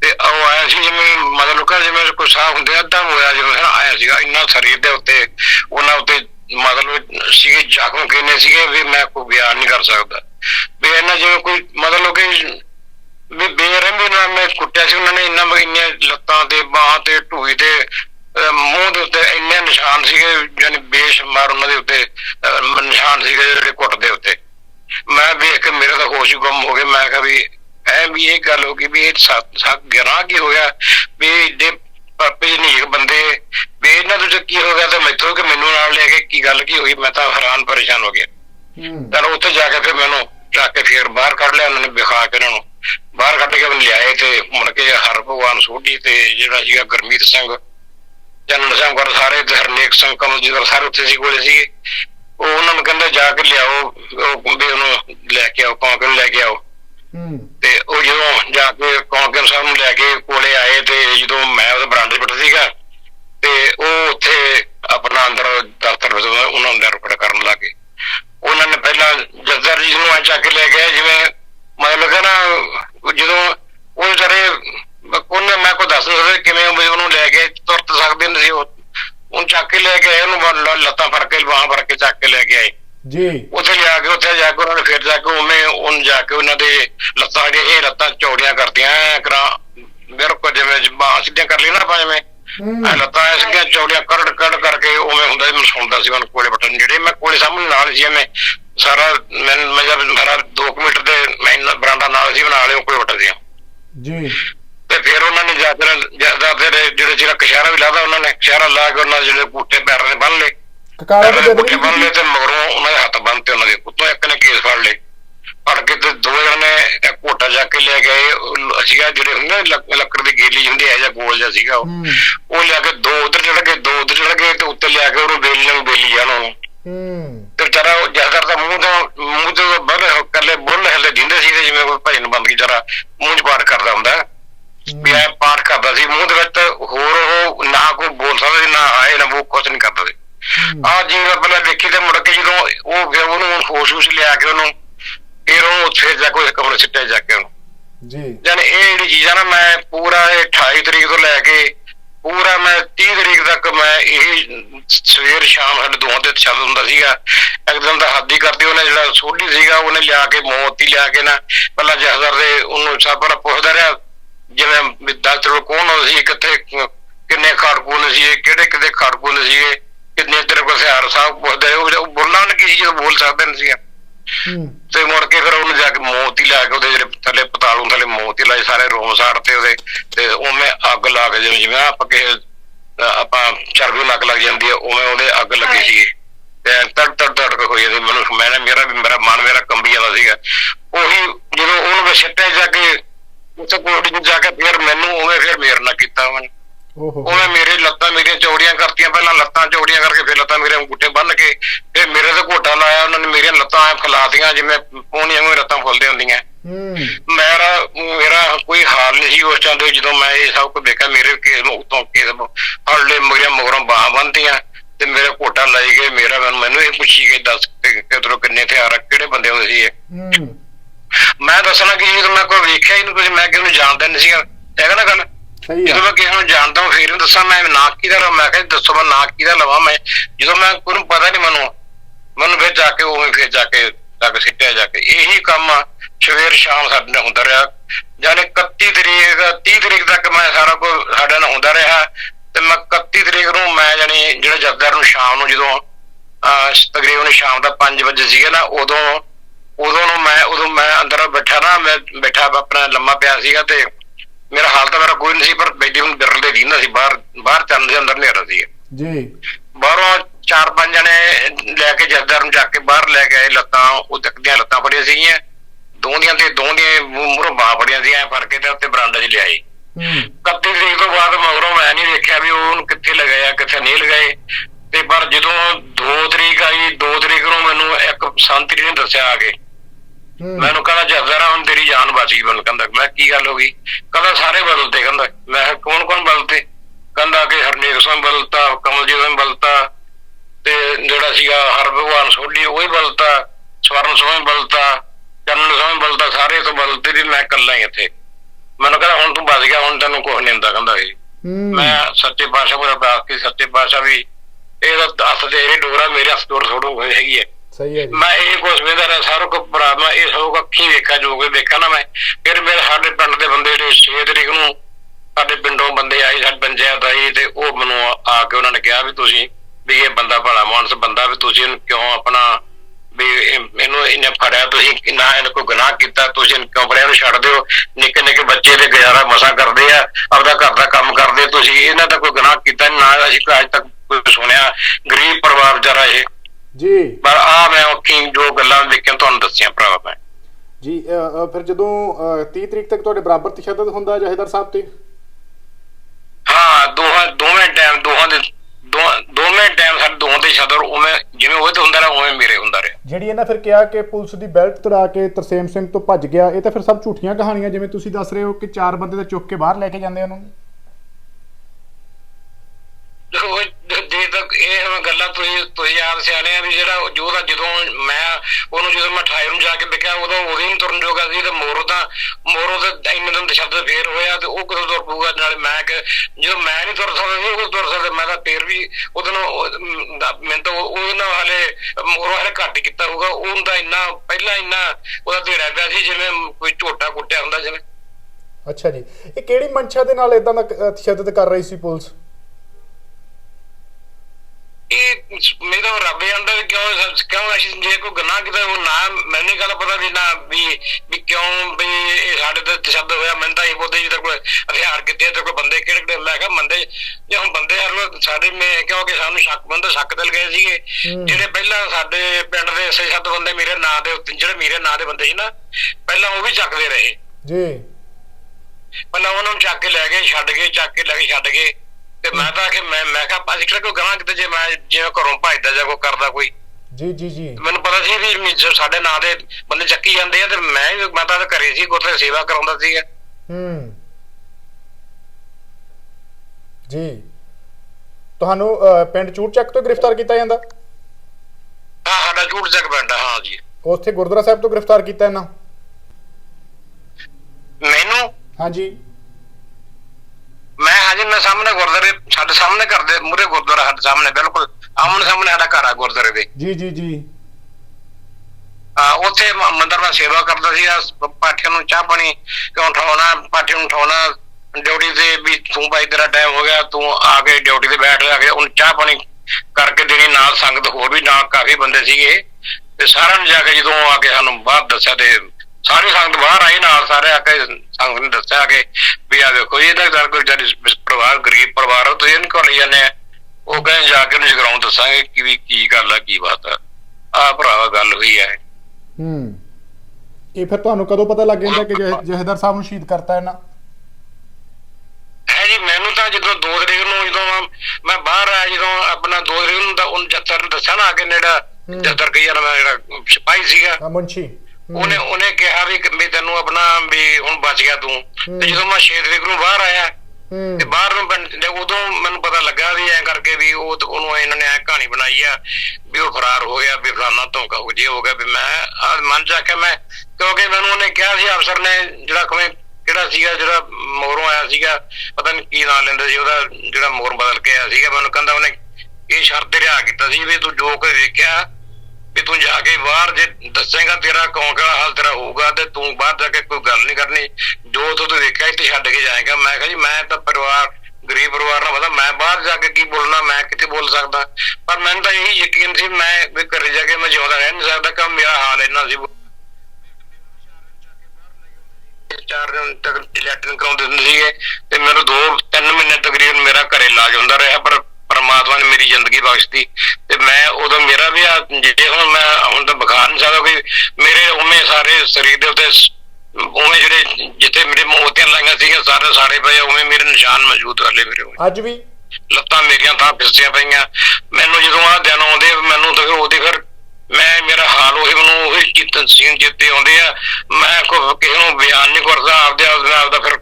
ਤੇ ਉਹ ਆਇਆ ਸੀ ਜਿਵੇਂ ਮਤਲਬ ਕਿ ਜਿਵੇਂ ਕੋਈ ਸਾਹ ਹੁੰਦੇ ਅੱਧਾ ਹੋਇਆ ਜਿਵੇਂ ਆਇਆ ਸੀਗਾ, ਇੰਨਾ ਸਰੀਰ ਦੇ ਉੱਤੇ, ਉਹਨਾਂ ਉੱਤੇ ਮਤਲਬ ਸੀਗੇ ਜ਼ਖਮ ਕਿੰਨੇ ਸੀਗੇ ਵੀ ਮੈਂ ਕੋਈ ਬਿਆਨ ਨਹੀਂ ਕਰ ਸਕਦਾ। ਵੀ ਇਹਨਾਂ ਜਿਵੇਂ ਕੋਈ ਮਤਲਬ ਕਿ ਵੀ ਬੇਰਹਿਮੀ ਨਾਲ ਮੈਂ ਕੁੱਟਿਆ ਸੀ, ਉਹਨਾਂ ਨੇ ਇੰਨਾ ਇੰਨੀਆਂ ਲੱਤਾਂ ਤੇ ਬਾਹਾਂ ਤੇ ਢੂਈ ਤੇ ਮੂੰਹ ਦੇ ਉੱਤੇ ਇੰਨੇ ਨਿਸ਼ਾਨ ਸੀਗੇ ਯਾਨੀ ਬੇਸ਼ੁਮਾਰ ਉਹਨਾਂ ਦੇ ਉੱਤੇ ਨਿਸ਼ਾਨ ਸੀਗੇ ਜਿਹੜੇ ਕੁੱਟ ਦੇ ਉੱਤੇ। ਮੈਂ ਵੇਖ ਕੇ ਮੇਰੇ ਤਾਂ ਹੋਸ਼ ਹੀ ਗੁੰਮ ਹੋ ਗਏ। ਮੈਂ ਕਿਹਾ ਵੀ ਐ ਵੀ ਇਹ ਗੱਲ ਹੋ ਗਈ ਵੀ ਇਹ ਸੱਤ ਸੱਤ ਗਿਆਰਾਂ ਕੀ ਹੋਇਆ? ਵੀ ਦੇ ਪਾਪੇ ਨਹੀਂ ਬੰਦੇ ਵੀ ਇਹਨਾਂ ਤੋਂ ਕੀ ਹੋ ਗਿਆ ਤੇ ਮੈਥੋਂ ਕਿ ਮੈਨੂੰ ਨਾਲ ਲੈ ਕੇ ਕੀ ਗੱਲ ਕੀ ਹੋਈ? ਮੈਂ ਤਾਂ ਹੈਰਾਨ ਪਰੇਸ਼ਾਨ ਹੋ ਗਿਆ। ਚਲੋ ਉੱਥੇ ਜਾ ਕੇ ਫਿਰ ਮੈਨੂੰ ਚੱਕ ਕੇ ਫਿਰ ਬਾਹਰ ਕੱਢ ਲਿਆ ਉਹਨਾਂ ਨੇ ਵਿਖਾ ਕੇ ਉਹਨਾਂ ਨੂੰ। ਬਾਹਰ ਕੱਢ ਕੇ ਲਿਆਏ ਤੇ ਮੁੜ ਕੇ ਹਰ ਭਗਵਾਨ ਸੋਢੀ ਤੇ ਜਿਹੜਾ ਸੀਗਾ ਗੁਰਮੀਤ ਸਿੰਘ ਜਨਨ ਸਿੰਘ ਵਰ ਸਾਰੇ ਤੇ ਹਰਨੇਕ ਸਿੰਘ ਕਮਲਜੀਤ ਸਾਰੇ ਉੱਥੇ ਸੀ, ਕੋਲੇ ਸੀਗੇ। ਉਹ ਉਹਨਾਂ ਨੂੰ ਕਹਿੰਦਾ ਜਾ ਕੇ ਲਿਆਓ, ਉਹ ਵੀ ਉਹਨੂੰ ਲੈ ਕੇ ਆਓ ਕੌਂਕਣ ਲੈ ਕੇ ਆਓ। ਹੂੰ ਤੇ ਉਹ ਜਦੋਂ ਜਾ ਕੇ ਕੌਂਕਣ ਸਾਹਿਬ ਨੂੰ ਲੈ ਕੇ ਕੋਲੇ ਆਏ ਤੇ ਜਦੋਂ ਮੈਂ ਉਹਦੇ ਬਰਾਂਡੇ 'ਚ ਬੈਠਾ ਸੀਗਾ ਤੇ ਉਹ ਉੱਥੇ ਆਪਣਾ ਅੰਦਰ ਦਫ਼ਤਰ ਵਿੱਚ ਉਹਨਾਂ ਨੂੰ ਨਿਰਪੜ ਕਰਨ ਲੱਗੇ ਉਹਨਾਂ ਨੇ ਪਹਿਲਾਂ ਜੱਦਰ ਜੀ ਨੂੰ ਆ ਚੱਕ ਕੇ ਲੈ ਗਏ ਜਿਵੇਂ ਮਤਲਬ ਕਿ ਨਾ ਜਦੋਂ ਉਹ ਵਿਚਾਰੇ ਉਹਨੇ ਮੈਂ ਕੋਈ ਦੱਸ ਨਹੀਂ ਸਕਦਾ ਕਿਵੇਂ ਵੀ ਉਹਨੂੰ ਲੈ ਕੇ ਤੁਰਤ ਸਕਦੇ ਨਹੀਂ ਸੀ ਉਹ ਉਹਨੂੰ ਚੱਕ ਕੇ ਲੈ ਕੇ ਆਏ ਉਹਨੂੰ ਬ- ਲ- ਲੱਤਾਂ ਫੜ ਕੇ ਬਾਹਾਂ ਫੜ ਕੇ ਚੱਕ ਕੇ ਲੈ ਕੇ ਆਏ ਜੀ ਉੱਥੇ ਲਿਆ ਕੇ ਉੱਥੇ ਜਾ ਕੇ ਉਹਨਾਂ ਨੇ ਫਿਰ ਜਾ ਕੇ ਉਵੇਂ ਉਹਨ ਜਾ ਕੇ ਉਹਨਾਂ ਦੇ ਲੱਤਾਂ ਜਿਹੜੀਆਂ ਇਹ ਲੱਤਾਂ ਚੌੜੀਆਂ ਕਰਦੀਆਂ ਐਂ ਕਰਾਂ ਬਿਲਕੁਲ ਜਿਵੇਂ ਬਾਹਾਂ ਸਿੱਧੀਆਂ ਕਰ ਲਈ ਨਾ ਆਪਾਂ ਜਿਵੇਂ ਹੂੰ ਐ ਲੱਤਾਂ ਐਸੀਆਂ ਚੌੜੀਆਂ ਕਰੜ ਕਰੜ ਕਰਕੇ ਉਵੇਂ ਹੁੰਦਾ ਸੀ ਮੈਨੂੰ ਸੁਣਦਾ ਸੀ ਮੈਨੂੰ ਕੋਲੇ ਬਟਨ ਜਿਹੜੇ ਮੈਂ ਕੋਲੇ ਸਾਹਮਣੇ ਨਾਲ ਸੀ ਮੈਂ। ਸਾਰਾ ਮੈਂ ਮੈਂ ਜਦ ਮੇਰਾ 2 ਮੀਟਰ ਦੇ ਮੈਂ ਇੰਨਾ ਬਰਾਂਡਾ ਨਾਲ ਸੀ ਬਣਾ ਕੋਲੇ ਬਟਨ ਸੀ ਜੀ। ਤੇ ਫਿਰ ਉਹਨਾਂ ਨੇ ਜਾ ਕੇ ਜਦਾ ਫਿਰ ਜਿਹੜੇ ਜਿਹੜਾ ਕਸ਼ਾਰਾ ਵੀ ਲਾਦਾ ਉਹਨਾਂ ਨੇ। ਕਸ਼ਾਰਾ ਲਾ ਕੇ ਉਹਨਾਂ ਦੇ ਜਿਹੜੇ ਪੁੱਠੇ ਪੈਰਾਂ ਦੇ ਬੰਨ ਲਏ। ਤੇ ਪੁੱਠੇ ਬਦਲੀ ਬੰਨ ਲਏ ਤੇ ਮਗਰੋਂ ਉਹਨਾਂ ਦੇ ਹੱਥ ਬੰਨਤੇ ਉਹਨਾਂ ਦੇ। ਉੱਤੋਂ ਇੱਕ ਨੇ ਕੇਸ ਫੜ ਲਏ। ਫੜ ਕੇ ਤੇ ਦੋ ਜਣੇ ਇੱਕ ਘੋਟਾ ਜਾ ਕੇ ਲੈ ਗਏ ਉਹ ਸੀਗਾ ਜਿਹੜੇ ਹੁੰਦੇ ਨਾ ਲੱਕ- ਲੱਕੜ ਦੀ ਗੇਲੀ ਹੁੰਦੀ ਹੈ ਜਾਂ ਗੋਲ ਜਿਹਾ ਸੀਗਾ ਉਹ। ਉਹ ਲਿਆ ਕੇ ਦੋ ਉਧਰ ਚੜ ਗਏ ਦੋ ਉਧਰ ਚੜ ਗਏ ਤੇ ਉੱਤੇ ਲਿਆ ਕੇ ਉਹਨੂੰ ਬੇਲੀ ਨੂੰ ਬੇਲੀ ਜਾਣ ਉਹਨੂੰ। ਹੂੰ। ਤੇ ਵਿਚਾਰਾ ਉਹ ਜ਼ਿਆਦਾਤਰ ਤਾਂ ਮੂੰਹ ਤੋਂ ਮੂੰਹ ਤੋਂ ਬਰ ਕੱਲੇ ਬੁੱਲ ਹਿਲਦੇ ਦਿੰਦੇ ਸੀ ਜਿਵੇਂ ਕੋਈ ਭਜਨ ਬੰਦ ਜਰਾ ਮੂੰਹ ਚ ਪਾਠ ਕਰਦਾ ਹੁੰਦਾ। ਵੀ ਐ ਪਾਠ ਕਰਦਾ ਸੀ ਮੂੰਹ ਦੇ ਵਿੱਚ ਹੋਰ ਉਹ ਨਾ ਕੋਈ ਬੋਲ ਸਕਦਾ ਸੀ ਨਾ ਆਏ ਨਾ ਉਹ ਕੁਝ ਨਹੀਂ ਕਰਦਾ ਸੀ। ਆ ਜਿਵੇਂ ਪਹਿਲਾਂ ਦੇਖੀ ਤੇ ਮੁੜ ਕੇ ਜਦੋਂ ਉਹ ਫਿਰ ਉਹਨੂੰ ਹੋਸ਼ ਹੋਸ਼ ਲਿਆ ਕੇ ਉਹਨੂੰ ਫਿਰ ਉਹ ਉੱਥੇ ਜਾ ਕੇ ਕਮਰੇ ਸਿੱਟੇ ਜਾ ਕੇ ਉਹਨੂੰ। ਜੀ। ਜਾਨ ਇਹ ਜਿਹੜੀ ਚੀਜ਼ਾਂ ਨਾ ਮੈਂ ਪੂਰਾ ਇਹ 28 ਤਰੀਕ ਤੋਂ ਲੈ ਕੇ ਪੂਰਾ ਮੈਂ 30 ਤਰੀਕ ਤੱਕ ਮੈਂ ਇਹ ਸਵੇਰ ਸ਼ਾਮ ਸਾਡੇ ਦੋਹਾਂ ਤੇ ਚੱਲ ਹੁੰਦਾ ਸੀਗਾ ਇੱਕ ਦਿਨ ਦਾ ਹੱਦੀ ਕਰਦੀ ਉਹਨੇ, ਜਿਹੜਾ ਸੋਢੀ ਸੀਗਾ, ਉਹਨੇ ਲਿਆ ਕੇ ਮੋਤੀ ਲਿਆ ਕੇ ਨਾ, ਪਹਿਲਾਂ ਜਹਦਰ ਦੇ ਉਹਨੂੰ ਸਾਬਰ ਪੁੱਛਦਾ ਰਿਹਾ, ਜਿਵੇਂ ਵੀ ਡਾਕਟਰ ਕੌਣ ਹੋ ਸੀ, ਕਿੱਥੇ, ਕਿੰਨੇ ਖਾੜਕੂਨ ਸੀ ਕਿਹੜੇ ਕਿਹਦੇ ਖਾੜਕੂਨ ਸੀਗੇ, ਕਿੰਨੇ ਤੇਰੇ ਕੋਲ ਹਥਿਆਰ ਸਾਹਿਬ ਪੁੱਛਦੇ ਰਿਹਾ। ਉਹ ਬੋਲਣਾ ਉਹਨੇ ਕੀ ਸੀ ਜਦੋਂ ਬੋਲ ਸਕਦੇ ਨਹੀਂ ਸੀਗਾ ਤੇ ਮੁੜ ਕੇ ਫਿਰ ਉਹਨੂੰ ਜਾ ਕੇ ਮੋਤੀ ਲਾ ਕੇ ਉਹਦੇ ਜਿਹੜੇ ਥੱਲੇ ਪਤਾਲੂ ਥੱਲੇ ਮੋਤੀ ਲਾਏ ਸਾਰੇ ਰੋਮ ਸਾੜ ਤੇ ਉਹਦੇ ਤੇ ਉਵੇਂ ਅੱਗ ਲਾ ਕੇ ਜਿਵੇਂ ਜਿਵੇਂ ਆਪਾਂ ਕੇ ਆਪਾਂ ਚਰਬੀ ਨੂੰ ਅੱਗ ਲੱਗ ਜਾਂਦੀ ਆ ਉਵੇਂ ਉਹਦੇ ਅੱਗ ਲੱਗੀ ਸੀ ਤੇ ਤੜ ਤੜ ਤੜ ਕੇ ਹੋਈ ਜਾਂਦੀ ਮੈਨੂੰ ਮੈਂ ਮੇਰਾ ਮੇਰਾ ਮਨ ਮੇਰਾ ਕੰਬੀ ਜਾਂਦਾ ਸੀਗਾ। ਉਹੀ ਜਦੋਂ ਉਹਨੂੰ ਮੈਂ ਸਿੱਟੇ ਜਾ ਕੇ ਉੱਥੇ ਕੋਟ ਜਾ ਕੇ ਫਿਰ ਮੈਨੂੰ ਉਵੇਂ ਫਿਰ ਮੇਰੇ ਨਾਲ ਕੀਤਾ ਉਹਨੇ। ਮੇਰੇ ਲੱਤਾਂ ਮੇਰੀਆਂ ਚੌੜੀਆਂ ਕਰਤੀਆਂ ਪਹਿਲਾਂ ਲੱਤਾਂ ਚੌੜੀਆਂ ਕਰਕੇ ਫਿਰ ਲੱਤਾਂ ਮੇਰੇ ਅੰਗੂਠੇ ਬੰਨ ਕੇ ਫਿਰ ਮੇਰੇ ਤੇ ਘੋਟਾ ਲਾਇਆ ਉਹਨਾਂ ਨੇ ਮੇਰੀਆਂ ਲੱਤਾਂ ਐ ਫੈਲਾਤੀਆਂ ਜਿਵੇਂ ਪੌਣੀਆਂ ਨੂੰ ਲੱਤਾਂ ਫੁੱਲਦੇ ਹੁੰਦੀਆਂ। ਮੇਰਾ ਮੇਰਾ ਕੋਈ ਹਾਲ ਨਹੀਂ ਸੀ ਉਸ ਟਾਈਮ ਦੇ ਜਦੋਂ ਮੈਂ ਇਹ ਸਭ ਕੁਝ ਦੇਖਿਆ ਮੇਰੇ ਕੇਸ ਨੂੰ ਉਤੋਂ ਕੇਸ ਹੜਲੇ ਮੇਰੀਆਂ ਮਗਰੋਂ ਬਾਹਾਂ ਬੰਨ੍ਹਤੀਆਂ ਤੇ ਮੇਰੇ ਕੋਟਾ ਲਾਈ ਗਏ ਮੇਰਾ ਮੈਨੂੰ ਇਹ ਪੁੱਛੀ ਗਏ ਦੱਸ ਕਿ ਕਿਧਰੋਂ ਕਿੰਨੇ ਹਥਿਆਰ ਆ, ਕਿਹੜੇ ਬੰਦੇ ਹੁੰਦੇ ਸੀ ਇਹ? ਮੈਂ ਦੱਸਣਾ ਕਿ ਜਦੋਂ ਮੈਂ ਕੋਈ ਵੇਖਿਆ ਹੀ ਨਹੀਂ ਕੁਝ ਮੈਂ ਕਿਸੇ ਨੂੰ ਜਾਣਦਾ ਨਹੀਂ ਸੀਗਾ। ਹੈਗਾ ਨਾ ਗੱਲ? ਸਹੀ ਜਦੋਂ ਮੈਂ ਕਿਸੇ ਨੂੰ ਜਾਣਦਾ ਹਾਂ ਫੇਰ ਦੱਸਾਂ, ਮੈਂ ਨਾ ਕਿਹਦਾ ਲਵਾਂ ਮੈਂ ਕਿਹਾ ਦੱਸੋ ਮੈਂ ਨਾ ਕਿਹਦਾ ਲਵਾਂ ਮੈਂ। ਜਦੋਂ ਮੈਂ ਕੋਈ ਨੂੰ ਪਤਾ ਨਹੀਂ ਮੈਨੂੰ ਮੈਨੂੰ ਫਿਰ ਜਾ ਕੇ ਉਵੇਂ ਫਿਰ ਜਾ ਕੇ ਜਾ ਕੇ ਸਿੱਟਿਆ ਜਾ ਕੇ। ਇਹੀ ਕੰਮ ਸਵੇਰ ਸ਼ਾਮ ਸਾਡੇ ਨਾਲ ਹੁੰਦਾ ਰਿਹਾ। ਜਾਨੇ 31 ਤਰੀਕ 30 ਤਰੀਕ ਤੱਕ ਮੈਂ ਸਾਰਾ ਕੁਝ ਸਾਡੇ ਨਾਲ ਹੁੰਦਾ ਰਿਹਾ। ਤੇ ਮੈਂ 31 ਤਰੀਕ ਨੂੰ ਮੈਂ ਜਾਨੀ ਜਿਹੜਾ ਜੱਦਰ ਨੂੰ ਸ਼ਾਮ ਨੂੰ ਜਦੋਂ, ਅਹ ਤਕਰੀਬਨ ਸ਼ਾਮ ਦਾ 5 ਵਜੇ ਸੀਗਾ ਨਾ, ਉਦੋਂ ਉਦੋਂ ਨੂੰ ਮੈਂ, ਉਦੋਂ ਮੈਂ ਅੰਦਰ ਬੈਠਾ ਨਾ, ਮੈਂ ਬੈਠਾ ਆਪਣਾ ਲੰਮਾ ਪਿਆ ਸੀਗਾ ਤੇ ਮੇਰਾ ਹਾਲ ਤਾਂ ਮੇਰਾ ਕੋਈ ਨਹੀਂ ਸੀ ਪਰ ਬੈਠੀ ਨੂੰ ਡਰਦੇ ਦੀਂਦਾ ਸੀ ਬਾਹਰ ਬਾਹਰ ਚੰਨ ਦੇ ਅੰਦਰ ਹਨੇਰਾ ਸੀ। ਜੀ। ਬਾਹਰੋਂ ਚਾਰ ਪੰਜ ਜਣੇ ਲੈ ਕੇ ਜੱਦਰ ਨੂੰ ਜਾ ਕੇ ਬਾਹਰ ਲੈ ਆਏ ਲੱਤਾਂ ਉਹ ਤੱਕਦੀਆਂ ਲੱਤਾਂ ਫੜੀਆਂ ਸੀਗੀਆਂ। ਦੋ ਦੀਆਂ ਤੇ ਦੋ ਦੀਆਂ ਮੂਹਰੋਂ ਬਾਹ ਫੜੀਆਂ ਸੀ ਐ ਫੜ ਕੇ ਤੇ ਉੱਤੇ ਬਰਾਂਡਾ 'ਚ ਲਿਆਏ। 31 ਤਰੀਕ ਤੋਂ ਬਾਅਦ ਮਗਰੋਂ ਮੈਂ ਨਹੀਂ ਦੇਖਿਆ ਵੀ ਉਹ ਉਹਨੂੰ ਕਿੱਥੇ ਲਗਾਏ ਆ ਕਿੱਥੇ ਨਹੀਂ ਲਗਾਏ। ਤੇ ਪਰ ਜਦੋਂ 2 ਤਰੀਕ ਆਈ 2 ਤਰੀਕ ਨੂੰ ਮੈਨੂੰ ਇੱਕ ਸੰਤਰੀ ਨੇ ਦੱਸਿਆ ਆ ਕੇ ਮੈਨੂੰ ਕਹਿੰਦਾ ਜੱਜ਼ਰਾ ਹੁਣ ਤੇਰੀ ਜਾਨ ਬਚ ਗਈ ਮੈਨੂੰ ਕਹਿੰਦਾ ਮੈਂ ਕੀ ਗੱਲ ਹੋ ਗਈ? ਕਹਿੰਦਾ ਸਾਰੇ ਬਦਲਤੇ ਕਹਿੰਦਾ। ਮੈਂ ਕੌਣ ਕੌਣ ਬਦਲਤੇ? ਕਹਿੰਦਾ ਕਿ ਹਰਨੇਕ ਸਿੰਘ ਬਦਲਤਾ ਕਮਲਜੀਤ ਸਿੰਘ ਬਦਲਤਾ ਤੇ ਜਿਹੜਾ ਸੀਗਾ ਹਰ ਭਗਵਾਨ ਸੋਢੀ ਉਹ ਹੀ ਬਦਲਤਾ ਸਵਰਨ ਸਿੰਘ ਬਦਲਤਾ ਚੰਨ ਸਿੰਘ ਬਦਲਤਾ ਸਾਰੇ ਤੋਂ ਬਦਲਤੇ ਵੀ ਮੈਂ ਇਕੱਲਾ ਹੀ ਇੱਥੇ। ਮੈਨੂੰ ਕਹਿੰਦਾ ਹੁਣ ਤੂੰ ਬਚ ਗਿਆ ਹੁਣ ਤੈਨੂੰ ਕੁਝ ਨਹੀਂ ਹੁੰਦਾ ਕਹਿੰਦਾ ਇਹ। ਮੈਂ ਸੱਚੇ ਪਾਤਸ਼ਾਹ ਕੋਲ ਅਰਦਾਸ ਸੱਚੇ ਪਾਤਸ਼ਾਹ ਵੀ ਇਹਦਾ ਹੱਥ ਦੇ ਇਹ ਡੋਰਾ ਮੇਰੇ ਹੱਥ ਤੋਂ ਥੋੜੋ ਹੋਈ ਹੈਗੀ ਹੈ। ਸਹੀ ਹੈ ਜੀ। ਮੈਂ ਇਹ ਕੁਛ ਵੇਦਾ ਰਿਹਾ, ਸਾਰਾ ਕੁਝ ਭਰਾ ਇਹ ਸਭ ਅੱਖੀਂ ਵੇਖਿਆ, ਜੋ ਕਿ ਵੇਖਿਆ ਨਾ ਮੈਂ, ਫਿਰ ਮੇਰੇ ਸਾਡੇ ਪਿੰਡ ਦੇ ਬੰਦੇ ਜਿਹੜੇ 6 ਤਰੀਕ ਨੂੰ ਸਾਡੇ ਪਿੰਡੋਂ ਬੰਦੇ ਆਏ, ਸਾਡੇ ਪੰਚਾਇਤ ਆਈ ਤੇ ਉਹ ਮੈਨੂੰ ਆ ਕੇ ਉਹਨਾਂ ਨੇ ਕਿਹਾ ਵੀ ਤੁਸੀਂ ਵੀ ਇਹ ਬੰਦਾ ਭਲਾ ਮਾਨਸ ਬੰਦਾ ਵੀ ਤੁਸੀਂ ਕਿਉਂ ਆਪਣਾ ਵੀ ਇਹਨੂੰ ਇਹਨੇ ਫੜਿਆ, ਤੁਸੀਂ ਨਾ ਇਹਨੇ ਕੋਈ ਗੁਨਾਹ ਕੀਤਾ, ਤੁਸੀਂ ਕਿਉਂ ਫੜਿਆ ਨੂੰ ਛੱਡ ਦਿਓ। ਨਿੱਕੇ ਨਿੱਕੇ ਬੱਚੇ ਤੇ ਗੁਜ਼ਾਰਾ ਮਸਾ ਕਰਦੇ ਆ, ਆਪਦਾ ਘਰ ਦਾ ਕੰਮ ਕਰਦੇ ਤੁਸੀਂ ਇਹਨਾਂ ਦਾ ਕੋਈ ਗੁਨਾਹ ਕੀਤਾ ਨਾ ਅਸੀਂ ਅੱਜ ਤੱਕ ਕੋਈ ਸੁਣਿਆ, ਗਰੀਬ ਪਰਿਵਾਰ ਵਿਚਾਰਾ ਇਹ ਜੀ। ਪਰ ਆ ਮੈਂ ਅੱਖੀਂ ਜੋ ਗੱਲਾਂ ਵੇਖੀਆਂ ਤੁਹਾਨੂੰ ਦੱਸੀਆਂ ਭਰਾ ਮੈਂ। ਜੀ ਫਿਰ ਜਦੋਂ ਅ, 30 ਤਰੀਕ ਤੱਕ ਤੁਹਾਡੇ ਬਰਾਬਰ ਤਸ਼ੱਦਦ ਹੁੰਦਾ ਜਹੇਦਾਰ ਸਾਹਿਬ ਤੇ? ਹਾਂ ਦੋਹਾਂ ਦੋਵੇਂ ਟਾਈਮ ਦੋਹਾਂ ਦੇ ਦੋਵੇਂ ਟਾਈਮ ਸਾਡੇ ਦੋਹਾਂ ਦੇ ਸ਼ਦਰ ਉਵੇਂ ਜਿਵੇਂ ਉਹ ਤੇ ਹੁੰਦਾ ਰਿਹਾ ਉਵੇਂ ਮੇਰੇ ਹੁੰਦਾ ਰਿਹਾ। ਜਿਹੜੀ ਇਹਨਾਂ ਫਿਰ ਕਿਹਾ ਕਿ ਪੁਲਿਸ ਦੀ ਬੈਲਟ ਤੁੜਾ ਕੇ ਤਰਸੇਮ ਸਿੰਘ ਤੋਂ ਭੱਜ ਗਿਆ ਇਹ ਤਾਂ ਫਿਰ ਸਭ ਝੂਠੀਆਂ ਕਹਾਣੀਆਂ ਜਿਵੇਂ ਤੁਸੀਂ ਦੱਸ ਰਹੇ ਹੋ ਕਿ ਚਾਰ ਬੰਦੇ ਤਾਂ ਚੁੱਕ ਕੇ ਬਾਹਰ ਲੈ ਕੇ ਜਾਂਦੇ ਉਹਨੂੰ। ਹੁਣ ਗੱਲਾਂ ਤੁਸੀਂ ਤੁਸੀਂ ਆਪ ਸਿਆਣੇ ਆ ਵੀ ਜਿਹੜਾ ਜੋ ਦਾ ਜਦੋਂ ਮੈਂ ਉਹਨੂੰ ਜਦੋਂ ਮੈਂ 28 ਨੂੰ ਜਾ ਕੇ ਦੇਖਿਆ ਉਦੋਂ ਉਹਦੀ ਨਹੀਂ ਤੁਰਨ ਜੋਗਾ ਸੀ ਤੇ ਮੋਰੋ ਤਾਂ ਮੋਰੋ ਤੇ ਇੰਨੇ ਦਿਨ ਸ਼ਬਦ ਫੇਰ ਹੋਇਆ ਤੇ ਉਹ ਕਦੋਂ ਤੁਰ ਪਊਗਾ? ਨਾਲੇ ਮੈਂ ਕਿ ਜਦੋਂ ਮੈਂ ਨਹੀਂ ਤੁਰ ਸਕਦਾ ਸੀ ਉਹ ਤੁਰ ਸਕਦਾ। ਮੈਂ ਤਾਂ ਫੇਰ ਵੀ ਉਹਦੇ ਨਾਲ ਮੈਂ ਤਾਂ ਉਹ- ਉਹਦੇ ਹਲੇ ਮੋਰੋ ਹਲੇ ਘੱਟ ਕੀਤਾ ਹੋਊਗਾ। ਉਹਦਾ ਇੰਨਾ ਪਹਿਲਾਂ ਇੰਨਾ ਉਹਦਾ ਢੇੜਾ ਪਿਆ ਸੀ ਜਿਵੇਂ ਕੋਈ ਝੋਟਾ ਕੁੱਟਿਆ ਹੁੰਦਾ ਜਿਵੇਂ। ਅੱਛਾ ਜੀ। ਇਹ ਕਿਹੜੀ ਮਨਸ਼ਾ ਦੇ ਨਾਲ ਇਦਾਂ ਦਾ ਅ, ਤਸ਼ੱਦਦ ਕਰ ਰਹੀ ਸੀ ਪੁਲਿਸ? ਇਹ ਮੇਰਾ ਰੱਬ ਜਾਣਦਾ ਕਿਉਂ ਕਿਉਂ ਅਸੀਂ ਜੇ ਕੋਈ ਗੁਨਾਹ ਕੀਤਾ ਉਹ ਨਾ ਮੈਨੂੰ ਗੱਲ ਪਤਾ ਵੀ ਨਾ ਵੀ ਵੀ ਕਿਉਂ ਵੀ ਇਹ ਸਾਡੇ ਤੇ ਤਸ਼ੱਦਦ ਹੋਇਆ। ਮੈਨੂੰ ਤਾਂ ਇਹ ਬੋਲਦੇ ਜੀ ਤੇ ਕੋਈ ਹਥਿਆਰ ਕਿੱਥੇ ਤੇ ਕੋਈ ਬੰਦੇ ਕਿਹੜੇ ਕਿਹੜੇ ਮੈਂ ਕਿਹਾ ਬੰਦੇ ਜੇ ਹੁਣ ਬੰਦੇ ਹਰ ਸਾਡੇ ਮੇ ਕਿਉਂਕਿ ਸਾਨੂੰ ਸ਼ੱਕ ਬੰਦੇ ਸ਼ੱਕ ਦਿਲ ਗਏ ਸੀਗੇ। ਜਿਹੜੇ ਪਹਿਲਾਂ ਸਾਡੇ ਪਿੰਡ ਦੇ 6-7 ਬੰਦੇ ਮੇਰੇ ਨਾਂ ਦੇ ਉੱਤੇ ਜਿਹੜੇ ਮੇਰੇ ਨਾਂ ਦੇ ਬੰਦੇ ਸੀ ਨਾ ਪਹਿਲਾਂ ਉਹ ਵੀ ਚੱਕਦੇ ਰਹੇ। ਜੀ। ਪਹਿਲਾਂ ਉਹਨਾਂ ਨੂੰ ਚੱਕ ਕੇ ਲੈ ਗਏ ਛੱਡ ਗਏ ਚੱਕ ਕੇ ਲੈ ਕੇ ਛੱਡ ਗਏ। ਤੇ ਮੈਂ ਤਾਂ ਕਿ ਮੈਂ ਮੈਂ ਕਿਹਾ ਅਸੀਂ ਕਿਹੜਾ ਕੋਈ ਗਾਂ ਕਿਤੇ ਜੇ ਮੈਂ ਜਿਵੇਂ ਘਰੋਂ ਭੱਜਦਾ ਜਾਂ ਕੋਈ ਕਰਦਾ ਕੋਈ। ਜੀ ਜੀ ਜੀ। ਮੈਨੂੰ ਪਤਾ ਸੀ ਵੀ ਜੋ ਸਾਡੇ ਨਾਂ ਦੇ ਬੰਦੇ ਚੱਕੀ ਜਾਂਦੇ ਆ ਤੇ ਮੈਂ ਵੀ ਮੈਂ ਤਾਂ ਘਰੇ ਸੀ ਗੁਰਦੇ ਸੇਵਾ ਕਰਾਉਂਦਾ ਸੀਗਾ। ਹੂੰ। ਜੀ। ਤੁਹਾਨੂੰ ਪਿੰਡ ਚੂੜਚੱਕ ਤੋਂ ਗ੍ਰਿਫਤਾਰ ਕੀਤਾ ਜਾਂਦਾ? ਹਾਂ ਸਾਡਾ ਝੂਠ ਜਗ ਪੈਂਦਾ ਹਾਂ ਜੀ। ਉੱਥੇ ਗੁਰਦੁਆਰਾ ਸਾਹਿਬ ਤੋਂ ਗ੍ਰਿਫਤਾਰ ਕੀਤਾ ਇਹਨਾਂ? ਮੈਨੂੰ? ਹਾਂਜੀ। ਮੈਂ ਸਾਹਮਣੇ ਗੁਰਦਾਰੇ ਸਾਡੇ ਸਾਹਮਣੇ ਘਰ ਦੇ ਮੂਰੇ ਗੁਰਦੁਆਰਾ ਸਾਡੇ ਸਾਹਮਣੇ ਬਿਲਕੁਲ ਆਮਣੇ ਸਾਹਮਣੇ ਸਾਡਾ ਘਰ ਆ ਗੁਰਦਾਰੇ ਦੇ। ਜੀ ਜੀ ਜੀ। ਹਾਂ ਉੱਥੇ ਮੰਦਰ ਦਾ ਸੇਵਾ ਕਰਦਾ ਸੀ ਪਾਠੀਆਂ ਨੂੰ ਚਾਹ ਪਾਣੀ ਕਿਉਂ ਉਠਾਉਣਾ ਪਾਠੀਆਂ ਨੂੰ ਉਠਾਉਣਾ ਡਿਊਟੀ ਤੇ ਵੀ ਤੂੰ ਭਾਈ ਤੇਰਾ ਟਾਈਮ ਹੋ ਗਿਆ ਤੂੰ ਆ ਕੇ ਡਿਊਟੀ ਤੇ ਬੈਠ ਜਾ ਕੇ ਉਹਨੂੰ ਚਾਹ ਪਾਣੀ ਕਰਕੇ ਦੇਣੀ ਨਾਲ ਸੰਗਤ ਹੋਰ ਵੀ ਨਾਲ ਕਾਫੀ ਬੰਦੇ ਸੀਗੇ। ਤੇ ਸਾਰਿਆਂ ਨੂੰ ਜਾ ਕੇ ਜਦੋਂ ਆ ਕੇ ਸਾਨੂੰ ਬਾਹਰ ਦੱਸਿਆ ਤੇ ਸਾਰੀ ਸੰਗਤ ਬਾਹਰ ਆਈ ਨਾਲ ਸਾਰੇ ਆ ਕੇ ਸੰਗਤ ਨੇ ਦੱਸਿਆ ਕਿ ਵੀ ਆ ਜੀ ਇਹਦਾ ਗੱਲ ਕੋਈ ਜਾਨੀ ਪਰਿਵਾਰ ਗਰੀਬ ਪਰਿਵਾਰ ਤੁਸੀਂ ਇਹਨੂੰ ਕਿਉਂ ਲਈ ਜਾਂਦੇ ਆ। ਉਹ ਕਹਿੰਦੇ ਜਾ ਕੇ ਉਹਨੂੰ ਜਗਰਾਉਂ ਦੱਸਾਂਗੇ ਕਿ ਵੀ ਕੀ ਗੱਲ ਆ ਕੀ ਬਾਤ ਆ। ਆ ਭਰਾਵਾ ਗੱਲ ਹੋਈ ਹੈ ਹੂੰ। ਇਹ ਫਿਰ ਤੁਹਾਨੂੰ ਕਦੋਂ ਪਤਾ ਲੱਗ ਜਾਂਦਾ ਕਿ ਜਹ- ਜਹੇਦਾਰ ਸਾਹਿਬ ਨੂੰ ਸ਼ਹੀਦ ਕਰਤਾ ਇਹਨਾਂ? ਹੈ ਜੀ ਮੈਨੂੰ ਤਾਂ ਜਦੋਂ 2 ਤਰੀਕ ਨੂੰ ਜਦੋਂ ਮੈਂ ਬਾਹਰ ਆਇਆ ਜਦੋਂ ਆਪਣਾ 2 ਤਰੀਕ ਨੂੰ ਤਾਂ ਉਹਨ ਜੱਤਰ ਨੇ ਦੱਸਿਆ ਨਾ ਕਿ ਹੂੰ। ਜੱਤਰ ਕਈ ਯਾਰ ਮੈਂ ਜਿਹੜਾ ਸਿਪਾਹੀ ਸੀਗਾ। ਮੁੰਸ਼ੀ ਉਹਨੇ ਉਹਨੇ ਕਿਹਾ ਵੀ ਕਿ ਵੀ ਤੈਨੂੰ ਆਪਣਾ ਵੀ ਹੁਣ ਬਚ ਗਿਆ ਤੂੰ। ਤੇ ਜਦੋਂ ਮੈਂ 6 ਤਰੀਕ ਨੂੰ ਬਾਹਰ ਆਇਆ ਤੇ ਬਾਹਰ ਨੂੰ ਉਦੋਂ ਮੈਨੂੰ ਪਤਾ ਲੱਗਾ ਵੀ ਐਂ ਕਰਕੇ ਵੀ ਉਹ ਉਹਨੂੰ ਇਹਨਾਂ ਨੇ ਐ ਕਹਾਣੀ ਬਣਾਈ ਆ ਵੀ ਉਹ ਫਰਾਰ ਹੋ ਗਿਆ ਵੀ ਫਲਾਨਾ ਧੋਖਾ ਹੋ ਜੇ ਹੋ ਗਿਆ ਵੀ ਮੈਂ ਮਨ ਚ ਆਖਿਆ ਮੈਂ ਕਿਉਂਕਿ ਮੈਨੂੰ ਉਹਨੇ ਕਿਹਾ ਸੀ ਅਫਸਰ ਨੇ ਜਿਹੜਾ ਖਵੇਂ ਕਿਹੜਾ ਸੀਗਾ ਜਿਹੜਾ ਮੋਰੋਂ ਆਇਆ ਸੀਗਾ ਪਤਾ ਨਹੀਂ ਕੀ ਨਾਂ ਲੈਂਦਾ ਸੀ ਉਹਦਾ ਜਿਹੜਾ ਮੋਰ ਬਦਲ ਕੇ ਆਇਆ ਸੀਗਾ ਮੈਨੂੰ ਕਹਿੰਦਾ ਉਹਨੇ ਇਹ ਸ਼ਰਤ ਤੇ ਰਿਹਾ ਕੀਤਾ ਸੀ ਵੀ ਤੂੰ ਜੋ ਕੋਈ ਵੇਖਿਆ ਵੀ ਤੂੰ ਜਾ ਕੇ ਬਾਹਰ ਜੇ ਦੱਸੇਗਾ ਤੇਰਾ ਕੌਂਕਾ ਹਾਲ ਤੇਰਾ ਹੋਊਗਾ ਤੇ ਤੂੰ ਬਾਹਰ ਜਾ ਕੇ ਕੋਈ ਗੱਲ ਨਹੀਂ ਕਰਨੀ। ਜੋ ਤੂੰ ਤੂੰ ਇੱਥੇ ਛੱਡ ਕੇ ਜਾਏਗਾ। ਮੈਂ ਕਿਹਾ ਜੀ, ਮੈਂ ਤਾਂ ਪਰਿਵਾਰ, ਗਰੀਬ ਪਰਿਵਾਰ ਨਾਲ ਪਤਾ ਮੈਂ ਬਾਹਰ ਜਾ ਕੇ ਕੀ ਬੋਲਣਾ, ਮੈਂ ਕਿੱਥੇ ਬੋਲ ਸਕਦਾ? ਪਰ ਮੈਨੂੰ ਤਾਂ ਇਹੀ ਯਕੀਨ ਸੀ, ਮੈਂ ਵੀ ਘਰੇ ਜਾ ਕੇ ਮੈਂ ਜਿਉਂਦਾ ਰਹਿ ਨਹੀਂ ਸਕਦਾ। ਕਿ ਮੇਰਾ ਹਾਲ ਇੰਨਾ ਸੀ? ਚਾਰ ਦਿਨ ਤੱਕ ਲੈਟਰਿਨ ਕਰਾਉਂਦੇ ਹੁੰਦੇ ਸੀਗੇ ਤੇ ਮੈਨੂੰ ਦੋ ਤਿੰਨ ਮਹੀਨੇ ਤਕਰੀਬਨ ਮੇਰਾ ਘਰੇ ਇਲਾਜ ਹੁੰਦਾ ਰਿਹਾ, ਪਰ ਪਰਮਾਤਮਾ ਨੇ ਮੇਰੀ ਜ਼ਿੰਦਗੀ ਬਖਸ਼ਤੀ। ਤੇ ਮੈਂ ਉਦੋਂ ਮੇਰਾ ਵੀ ਆ ਜੇ ਹੁਣ ਮੈਂ ਹੁਣ ਤਾਂ ਬੁਖਾਰ ਨਹੀਂ ਸਕਦਾ ਕੋਈ ਮੇਰੇ ਉਵੇਂ ਸਾਰੇ ਸਰੀਰ ਦੇ ਉੱਤੇ ਉਵੇਂ ਜਿਹੜੇ ਜਿੱਥੇ ਮੇਰੇ ਮੋਤੀਆਂ ਲਾਈਆਂ ਸੀਗੀਆਂ ਸਾਰੇ ਸਾੜੇ ਪਏ ਉਵੇਂ ਮੇਰੇ ਨਿਸ਼ਾਨ ਮੌਜੂਦ ਹਲੇ ਮੇਰੇ। ਅੱਜ ਵੀ? ਲੱਤਾਂ ਮੇਰੀਆਂ ਤਾਂ ਫਿਸੀਆਂ ਪਈਆਂ। ਮੈਨੂੰ ਜਦੋਂ ਆ ਦਿਨ ਆਉਂਦੇ ਮੈਨੂੰ ਤਾਂ ਫਿਰ ਉਹਦੇ ਫਿਰ ਮੈਂ ਮੇਰਾ ਹਾਲ ਉਹੀ ਮੈਨੂੰ ਉਹੀ ਚਿੱਤ ਸੀਨ ਜਿੱਤੇ ਆਉਂਦੇ ਆ। ਮੈਂ ਕੋ ਕਿਸੇ ਨੂੰ ਬਿਆਨ ਨਹੀਂ ਕਰਦਾ ਆਪਦੇ ਆਪ ਆਪਦਾ ਫਿਰ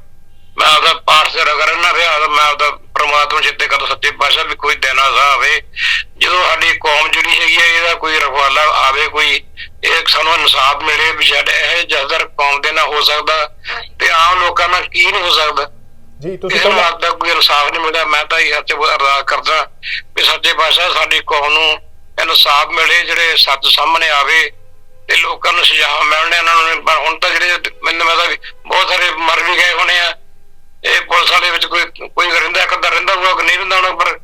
ਮੈਂ ਆਪਦਾ ਪਾਠ ਸਿਰ ਕਰਨ ਰਿਹਾ ਮੈਂ ਆਪਦਾ ਪ੍ਰਮਾਤਮਾ ਜਿੱਤੇ ਕਦੋਂ ਸੱਚੇ ਪਾਤਸ਼ਾਹ ਵੀ ਕੋਈ ਦਿਨ ਆ ਆਵੇ। ਜਦੋਂ ਸਾਡੀ ਕੌਮ ਜਿਹੜੀ ਹੈਗੀ ਆ ਇਹਦਾ ਕੋਈ ਰਖਵਾਲਾ ਆਵੇ ਕੋਈ ਇਹ ਸਾਨੂੰ ਇਨਸਾਫ ਮਿਲੇ ਵੀ ਸਾਡੇ ਇਹ ਜਸਦਰ ਕੌਮ ਦੇ ਨਾਲ ਹੋ ਸਕਦਾ ਤੇ ਆਮ ਲੋਕਾਂ ਨਾਲ ਕੀ ਨਹੀਂ ਹੋ ਸਕਦਾ। ਜੀ ਤੁਸੀਂ ਪਹਿਲਾਂ ਲੱਗਦਾ ਕੋਈ ਇਨਸਾਫ ਨਹੀਂ ਮਿਲਿਆ ਮੈਂ ਤਾਂ ਇਹ ਹੱਥ ਅਰਦਾਸ ਕਰਦਾ ਵੀ ਸੱਚੇ ਪਾਤਸ਼ਾਹ ਸਾਡੀ ਕੌਮ ਨੂੰ ਇਨਸਾਫ ਮਿਲੇ ਜਿਹੜੇ ਸੱਚ ਸਾਹਮਣੇ ਆਵੇ ਤੇ ਲੋਕਾਂ ਨੂੰ ਸਜ਼ਾ ਮਿਲਣ ਇਹਨਾਂ ਨੂੰ। ਪਰ ਹੁਣ ਤਾਂ ਜਿਹੜੇ ਮੈਨੂੰ ਮੈਂ ਤਾਂ ਬਹੁਤ ਸਾਰੇ ਮਰ ਵੀ ਗਏ ਹੋਣੇ ਆ। ਇਹ ਪੁਲਿਸ ਵਾਲੇ ਵਿੱਚ ਕੋਈ ਕੋਈ ਰਹਿੰਦਾ ਅੱਧਾ ਰਹਿੰਦਾ ਹੋਊਗਾ ਕਿ ਨਹੀਂ ਰਹਿੰਦਾ ਹੋਣਾ ਪਰ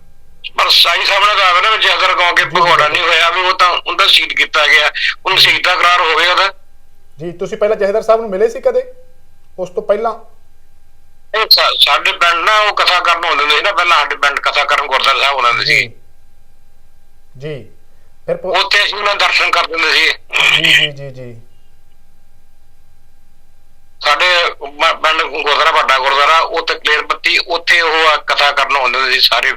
ਪਰ ਸਾਈ ਸਾਹਮਣੇ ਤਾਂ ਆਵੇ ਨਾ ਜੇ ਅਗਰ ਕਹੋ ਕਿ ਭਗੌੜਾ ਨਹੀਂ ਹੋਇਆ ਵੀ ਉਹ ਤਾਂ ਉਹਦਾ ਸ਼ਹੀਦ ਕੀਤਾ ਗਿਆ ਉਹਨੂੰ ਸ਼ਹੀਦ ਦਾ ਕਰਾਰ ਹੋਵੇ ਉਹਦਾ। ਜੀ ਤੁਸੀਂ ਪਹਿਲਾਂ ਜਹੇਦਾਰ ਸਾਹਿਬ ਨੂੰ ਮਿਲੇ ਸੀ ਕਦੇ? ਉਸ ਤੋਂ ਪਹਿਲਾਂ? ਸਾਡੇ ਪਿੰਡ ਨਾ ਉਹ ਕਥਾ ਕਰਨ ਹੁੰਦੇ ਸੀ ਨਾ ਪਹਿਲਾਂ ਸਾਡੇ ਪਿੰਡ ਕਥਾ ਕਰਨ ਗੁਰਦੁਆਰਾ ਸਾਹਿਬ ਆਉਂਦੇ ਹੁੰਦੇ ਸੀ। ਜੀ। ਫਿਰ ਉੱਥੇ ਅਸੀਂ ਉਹਨਾਂ ਦੇ ਦਰਸ਼ਨ ਕਰਦੇ ਹੁੰਦੇ ਸੀ। ਜੀ ਜੀ ਜੀ ਜੀ। ਸਾਡੇ ਪਿੰਡ ਗੁਰਦੁਆਰਾ ਵੱਡਾ ਗੁਰਦੁਆਰਾ ਉੱਥੇ ਕਲੇਰ ਪੱਤੀ ਉੱਥੇ ਉਹ ਕਥਾ ਕਰਨ ਹੁੰਦੇ ਸੀ ਸਾਰੇ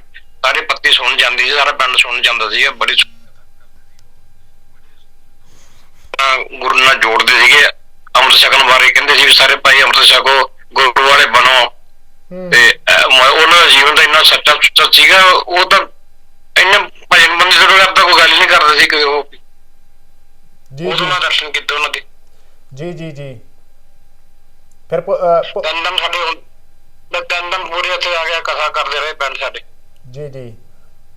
ਸਾਰੇ ਪੱਤੀ ਸੁਣ ਜਾਂਦੀ ਸੀ ਸਾਰਾ ਪਿੰਡ ਸੁਣ ਜਾਂਦਾ ਸੀ ਬੜੀ ਗੁਰੂ ਨਾਲ ਜੋੜਦੇ ਸੀਗੇ ਅੰਮ੍ਰਿਤ ਛਕਣ ਬਾਰੇ ਕਹਿੰਦੇ ਸੀ ਸਾਰੇ ਭਾਈ ਅੰਮ੍ਰਿਤ ਛਕੋ ਗੁਰੂ ਵਾਲੇ ਬਣੋ ਤੇ ਉਹਨਾਂ ਦਾ ਜੀਵਨ ਤਾਂ ਇੰਨਾ ਸੱਚਾ ਸੁੱਚਾ ਸੀਗਾ ਉਹ ਤਾਂ ਇੰਨੇ ਭਜਨ ਬੰਦੇ ਜਦੋਂ ਆਪਾਂ ਕੋਈ ਗੱਲ ਨਹੀਂ ਕਰਦੇ ਸੀ ਕਿ ਉਹ ਜੀ ਜੀ। ਦਰਸ਼ਨ ਕੀਤੇ ਉਹਨਾਂ ਦੇ। ਜੀ ਜੀ ਜੀ। ਫਿਰ ਤਿੰਨ ਦਿਨ ਸਾਡੇ ਹੁਣ ਤਿੰਨ ਦਿਨ ਪੂਰੇ ਉੱਥੇ ਆ ਗਿਆ ਕਥਾ ਕਰਦੇ ਰਹੇ ਪਿੰਡ ਸਾਡੇ। ਜੀ ਜੀ।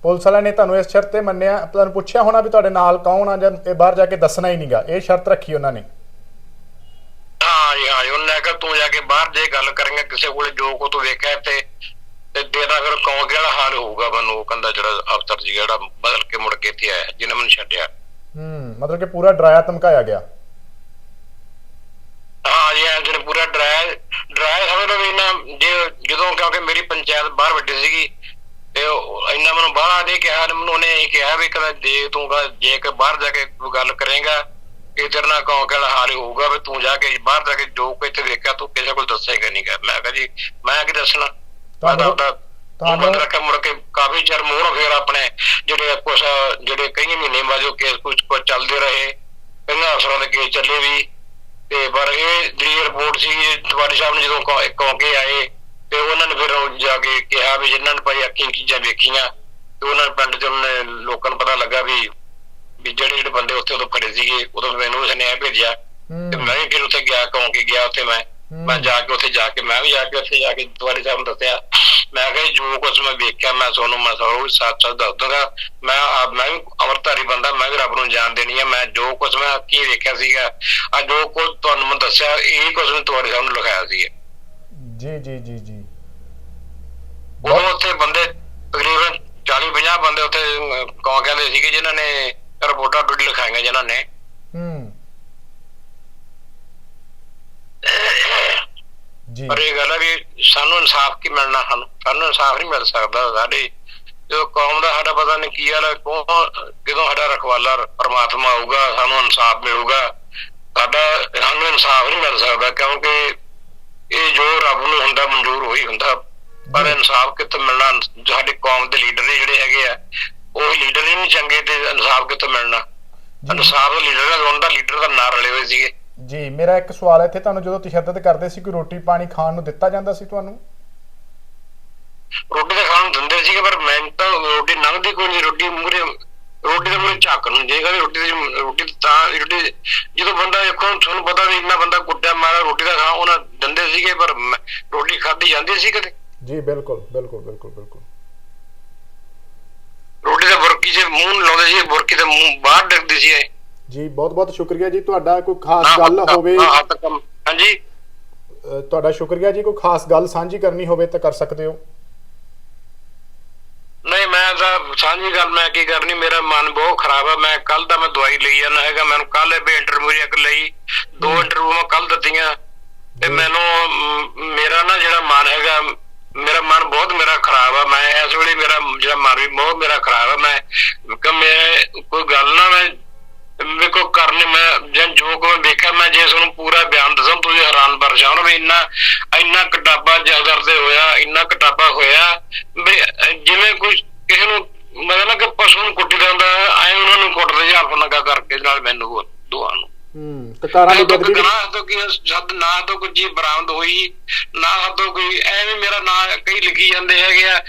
ਪੁਲਿਸ ਵਾਲਿਆਂ ਨੇ ਤੁਹਾਨੂੰ ਇਸ ਸ਼ਰਤ ਤੇ ਮੰਨਿਆ ਤੁਹਾਨੂੰ ਪੁੱਛਿਆ ਹੋਣਾ ਵੀ ਤੁਹਾਡੇ ਨਾਲ ਕੌਣ ਆ ਜਾਂ ਇਹ ਬਾਹਰ ਜਾ ਕੇ ਦੱਸਣਾ ਹੀ ਨਹੀਂਗਾ। ਇਹ ਸ਼ਰਤ ਰੱਖੀ ਉਹਨਾਂ ਨੇ। ਹਾਂ ਜੀ ਹਾਂ ਜੀ। ਉਹਨੇ ਕਿਹਾ ਤੂੰ ਜਾ ਕੇ ਬਾਹਰ ਜੇ ਗੱਲ ਕਰਾਂਗੇ ਕਿਸੇ ਕੋਲੇ ਜੋ ਕੋ ਤੂੰ ਵੇਖਿਆ ਤੇ ਤੇ ਤੇਰਾ ਫਿਰ ਕੌਣ ਕਿਹੜਾ ਹਾਲ ਹੋਊਗਾ ਉਹ ਕਹਿੰਦਾ ਜਿਹੜਾ ਅਫਸਰ ਜਿਹੜਾ ਬਦਲ ਕੇ ਮੁੜ ਕੇ ਇੱਥੇ ਆਇਆ ਜਿਹਨੇ ਮੈਨੂੰ ਛੱਡਿਆ। ਹੂੰ ਮਤਲਬ ਕਿ ਪੂਰਾ ਡਰਾਇਆ ਧਮਕਾਇਆ ਗਿਆ। ਹਾਂ ਜੀ ਐਂ ਜਿਹੜੇ ਪੂਰਾ ਡਰਾਇਆ ਡਰਾਇਆ ਸਮਝ ਲਓ ਵੀ ਨਾ ਜੇ ਜਦੋਂ ਕਿਉਂਕਿ ਮੇਰੀ ਪੰਚਾਇਤ ਬਾਹਰ ਵੱਡੀ ਸੀਗੀ ਤੇ ਉਹ ਇੰਨਾ ਮੈਨੂੰ ਬਾਹਰ ਦੇ ਕਿਹਾ ਮੈਨੂੰ ਉਹਨੇ ਇਹ ਕਿਹਾ ਵੀ ਕਹਿੰਦਾ ਜੇ ਤੂੰ ਜੇ ਕਿ ਬਾਹਰ ਜਾ ਕੇ ਕੋਈ ਗੱਲ ਕਰੇਗਾ ਇਹ ਤੇਰੇ ਨਾਲ ਕੌਣ ਕਿਹੜਾ ਹਾਲ ਹੋਊਗਾ ਵੀ ਤੂੰ ਜਾ ਕੇ ਬਾਹਰ ਜਾ ਕੇ ਜੋ ਕੁ ਇੱਥੇ ਵੇਖਿਆ ਤੂੰ ਕਿਸੇ ਕੋਲ ਦੱਸੇਗਾ ਨਹੀਂ ਗਾ ਮੈਂ ਕਿਹਾ ਜੀ। ਮੈਂ ਕੀ ਦੱਸਣਾ? ਮੈਂ ਤਾਂ ਤੁਹਾਨੂੰ- ਰੱਖਿਆ ਮੁੜ ਕੇ ਕਾਫੀ ਚਿਰ ਮੂਹਰੋਂ ਫੇਰ ਆਪਣੇ ਜਿਹੜੇ ਕੁਛ ਜਿਹੜੇ ਕਈ ਮਹੀਨੇ ਬਾਅਦ ਜੋ ਕੇਸ ਕੁਝ ਕੁਝ ਚੱਲਦੇ ਰਹੇ ਕਈਆਂ ਅਫਸਰਾਂ ਦੇ ਕੇਸ ਚੱਲੇ ਵੀ। ਤੇ ਪਰ ਇਹ ਜਿਹੜੀ ਰਿਪੋਰਟ ਸੀ ਤੁਹਾਡੇ ਸਾਹਿਬ ਨੇ ਜਦੋਂ ਕੌ- ਕੌਂ ਕੇ ਆਏ ਤੇ ਉਹਨਾਂ ਨੇ ਫਿਰ ਉਹ ਜਾ ਕੇ ਕਿਹਾ ਵੀ ਜਿਨ੍ਹਾਂ ਨੇ ਭਾਈ ਅੱਖੀਂ ਚੀਜ਼ਾਂ ਵੇਖੀਆਂ ਤੇ ਉਹਨਾਂ ਪਿੰਡ ਚ ਉਹਨਾਂ ਲੋਕਾਂ ਨੂੰ ਪਤਾ ਲੱਗਾ ਵੀ ਵੀ ਜਿਹੜੇ ਜਿਹੜੇ ਬੰਦੇ ਉੱਥੇ ਉਦੋਂ ਫੜੇ ਸੀਗੇ ਉਦੋਂ ਮੈਨੂੰ ਉਸਨੇ ਇਹ ਭੇਜਿਆ ਤੇ ਮੈਂ ਫਿਰ ਉੱਥੇ ਗਿਆ ਕੌਂ ਕੇ ਗਿਆ ਉੱਥੇ ਮੈਂ। ਮੈਂ ਜਾ ਕੇ ਉੱਥੇ ਜਾ ਕੇ ਮੈਂ ਵੀ ਜਾ ਕੇ ਉੱਥੇ ਜਾ ਕੇ ਤੁਹਾਡੇ ਸਾਹਿਬ ਨੂੰ ਦੱਸਿਆ। ਮੈਂ ਕਿਹਾ ਜੀ ਕੁਝ ਮੈਂ ਵੇਖਿਆ ਮੈਂ ਤੁਹਾਨੂੰ ਮੈਂ ਸਾਰਾ ਸੱਚ ਸੱਚ ਦੱਸ ਦੂੰਗਾ ਮੈਂ ਆਪ ਮੈਂ ਵੀ ਅਮਰਤਾਰੀ ਬੰਦਾ ਮੈਂ ਵੀ ਰੱਬ ਨੂੰ ਜਾਣ ਦੇਣੀ ਆ। ਮੈਂ ਜੋ ਕੁਝ ਮੈਂ ਅੱਖੀਂ ਵੇਖਿਆ ਸੀਗਾ ਆ ਜੋ ਕੁਝ ਤੁਹਾਨੂੰ ਮੈਂ ਦੱਸਿਆ ਇਹ ਕੁਝ ਮੈਂ ਤੁਹਾਡੇ ਸਾਹਮਣੇ ਲਿਖਾਇਆ ਸੀ ਜੀ ਜੀ ਜੀ ਜੀ। ਉਦੋਂ ਉੱਥੇ ਬੰਦੇ ਤਕਰੀਬਨ 40 50 ਬੰਦੇ ਉੱਥੇ ਕੌਂ ਕਹਿੰਦੇ ਸੀਗੇ ਜਿਨ੍ਹਾਂ ਨੇ ਰਿਪੋਰਟਾਂ ਡੁੱਡੀ ਲਿਖਾਈਆਂ ਜਿਨ੍ਹਾਂ ਨੇ ਹੂੰ ਜੀ। ਪਰ ਇਹ ਗੱਲ ਹੈ ਵੀ ਸਾਨੂੰ ਇਨਸਾਫ ਕੀ ਮਿਲਣਾ ਸਾਨੂੰ? ਸਾਨੂੰ ਇਨਸਾਫ ਨਹੀਂ ਮਿਲ ਸਕਦਾ ਸਾਡੇ। ਜੋ ਕੌਮ ਦਾ ਸਾਡਾ ਪਤਾ ਨਹੀਂ ਕੀ ਹਾਲ ਕੌਣ ਜਦੋਂ ਸਾਡਾ ਰਖਵਾਲਾ ਪਰਮਾਤਮਾ ਆਊਗਾ ਸਾਨੂੰ ਇਨਸਾਫ ਮਿਲੂਗਾ। ਸਾਡਾ ਸਾਨੂੰ ਇਨਸਾਫ ਨਹੀਂ ਮਿਲ ਸਕਦਾ ਕਿਉਂਕਿ ਇਹ ਜੋ ਰੱਬ ਨੂੰ ਹੁੰਦਾ ਮਨਜ਼ੂਰ ਹੋਈ ਹੁੰਦਾ। ਪਰ ਇਨਸਾਫ ਕਿੱਥੋਂ ਮਿਲਣਾ? ਸਾਡੇ ਕੌਮ ਦੇ ਲੀਡਰ ਜਿਹੜੇ ਹੈਗੇ ਆ ਉਹ ਲੀਡਰ ਹੀ ਨਹੀਂ ਚੰਗੇ ਤੇ ਇਨਸਾਫ ਕਿੱਥੋਂ ਮਿਲਣਾ? ਇਨਸਾਫ ਦਾ ਲੀਡਰ ਦਾ ਉਹਦਾ ਲੀਡਰ ਦਾ ਨਾਂ ਰਲੇ ਹੋਏ ਸੀਗੇ। ਜੀ ਮੇਰਾ ਇੱਕ ਸਵਾਲ ਹੈ ਇੱਥੇ ਤੁਹਾਨੂੰ ਜਦੋਂ ਤਸ਼ੱਦਦ ਕਰਦੇ ਸੀ ਕੋਈ ਰੋਟੀ ਪਾਣੀ ਖਾਣ ਨੂੰ ਦਿੱਤਾ ਜਾਂਦਾ ਸੀ ਤੁਹਾਨੂੰ? ਰੋਟੀ ਤਾਂ ਖਾਣ ਨੂੰ ਦਿੰਦੇ ਸੀਗੇ ਪਰ ਮੈਂ ਤਾਂ ਰੋਟੀ ਲੰਘਦੀ ਕੋਈ ਨਹੀਂ ਰੋਟੀ ਮੂਰੇ ਰੋਟੀ ਦੇ ਮੂਰੇ ਝਾਕ ਨੂੰ ਜੇਗਾ ਵੀ ਰੋਟੀ ਦੀ ਰੋਟੀ ਤਾਂ ਰੋਟੀ ਜਦੋਂ ਬੰਦਾ ਦੇਖੋ ਤੁਹਾਨੂੰ ਪਤਾ ਵੀ ਇੰਨਾ ਬੰਦਾ ਕੁੱਟਿਆ ਮਾਰਾ ਰੋਟੀ ਦਾ ਖਾ ਉਹਨਾਂ ਦਿੰਦੇ ਸੀਗੇ ਪਰ ਰੋਟੀ ਖਾਧੀ ਜਾਂਦੀ ਸੀ ਕਦੇ? ਜੀ ਬਿਲਕੁਲ ਬਿਲਕੁਲ ਬਿਲਕੁਲ ਬਿਲਕੁਲ। ਰੋਟੀ ਦਾ ਬੁਰਕੀ 'ਚ ਮੂੰਹ ਲਾਉਂਦੇ ਸੀ ਬੁਰਕੀ ਦੇ ਮੂੰਹ ਬਾਹਰ ਡਿੱਗਦੀ ਸੀ ਜੀ ਬਹੁਤ ਬਹੁਤ ਸ਼ੁਕਰੀਆ ਜੀ। ਤੁਹਾਡਾ ਕੋਈ ਖਾਸ ਗੱਲ ਹੋਵੇ ਹਾਂਜੀ? ਤੁਹਾਡਾ ਸ਼ੁਕਰੀਆ ਜੀ। ਕੋਈ ਖਾਸ ਗੱਲ ਸਾਂਝੀ ਕਰਨੀ ਹੋਵੇ ਤਾਂ ਕਰ ਸਕਦੇ ਹੋ। ਨਹੀਂ ਮੈਂ ਤਾਂ ਸਾਂਝੀ ਗੱਲ ਮੈਂ ਕੀ ਕਰਨੀ? ਮੇਰਾ ਮਨ ਬਹੁਤ ਖਰਾਬ ਆ। ਮੈਂ ਕੱਲ ਦਾ ਮੈਂ ਦਵਾਈ ਲਈ ਜਾਂਦਾ ਹੈਗਾ। ਮੈਨੂੰ ਕੱਲ ਇਹ ਇੰਟਰਵਿਊ ਇੱਕ ਲਈ। ਦੋ ਇੰਟਰਵਿਊ ਮੈਂ ਕੱਲ ਦਿੱਤੀਆਂ। ਤੇ ਮੈਨੂੰ ਮੇਰਾ ਨਾ ਜਿਹੜਾ ਮਨ ਹੈਗਾ ਮੇਰਾ ਮਨ ਬਹੁਤ ਮੇਰਾ ਖਰਾਬ ਆ। ਮੈਂ ਇਸ ਵੇਲੇ ਮੇਰਾ ਜਿਹੜਾ ਮਨ ਵੀ ਬਹੁਤ ਮੇਰਾ ਖਰਾਬ ਆ। ਮੈਂ ਕਿ ਮੈਂ ਕੋਈ ਗੱਲ ਨਾ ਮੈਂ ਮੇਰੇ ਮੈਂ ਜਾਂ ਜੋ ਕੋ ਮੈਂ ਵੇਖਿਆ ਮੈਂ ਜੇ ਤੁਹਾਨੂੰ ਪੂਰਾ ਬਿਆਨ ਦੱਸਾਂ, ਤੁਸੀਂ ਹੈਰਾਨ ਪਰੇਸ਼ਾਨ ਹੋ ਇੰਨਾ ਇੰਨਾ ਕਟਾਪਾ ਜਗਦਰ ਤੇ ਹੋਇਆ, ਇੰਨਾ ਕਟਾਪਾ ਹੋਇਆ, ਵੀ ਜਿਵੇਂ ਕੋਈ ਕਿਸੇ ਨੂੰ ਮਤਲਬ ਕਿ ਪਸ਼ੂ ਨੂੰ ਕੁੱਟੀ ਦਾ ਹੁੰਦਾ ਐ ਉਹਨਾਂ ਨੂੰ ਕੁੱਟਦੇ ਜਾਂ ਨਗਾ ਕਰਕੇ ਨਾਲ ਮੈਨੂੰ ਦੋਹਾਂ ਨੂੰ। ਹੂੰ ਕਕਾਰਾਂ ਦੀ ਵੀ- ਗੁਨਾਹ ਤੋਂ ਕੀ ਸ਼ਬਦ ਨਾ ਤੋਂ ਕੋਈ ਚੀਜ਼ ਬਰਾਮਦ ਹੋਈ ਨਾ ਤੋਂ ਕੋਈ ਐਵੇਂ ਮੇਰਾ ਨਾਂ ਕਈ ਲਿਖੀ ਜਾਂਦੇ ਹੈਗੇ ਆ।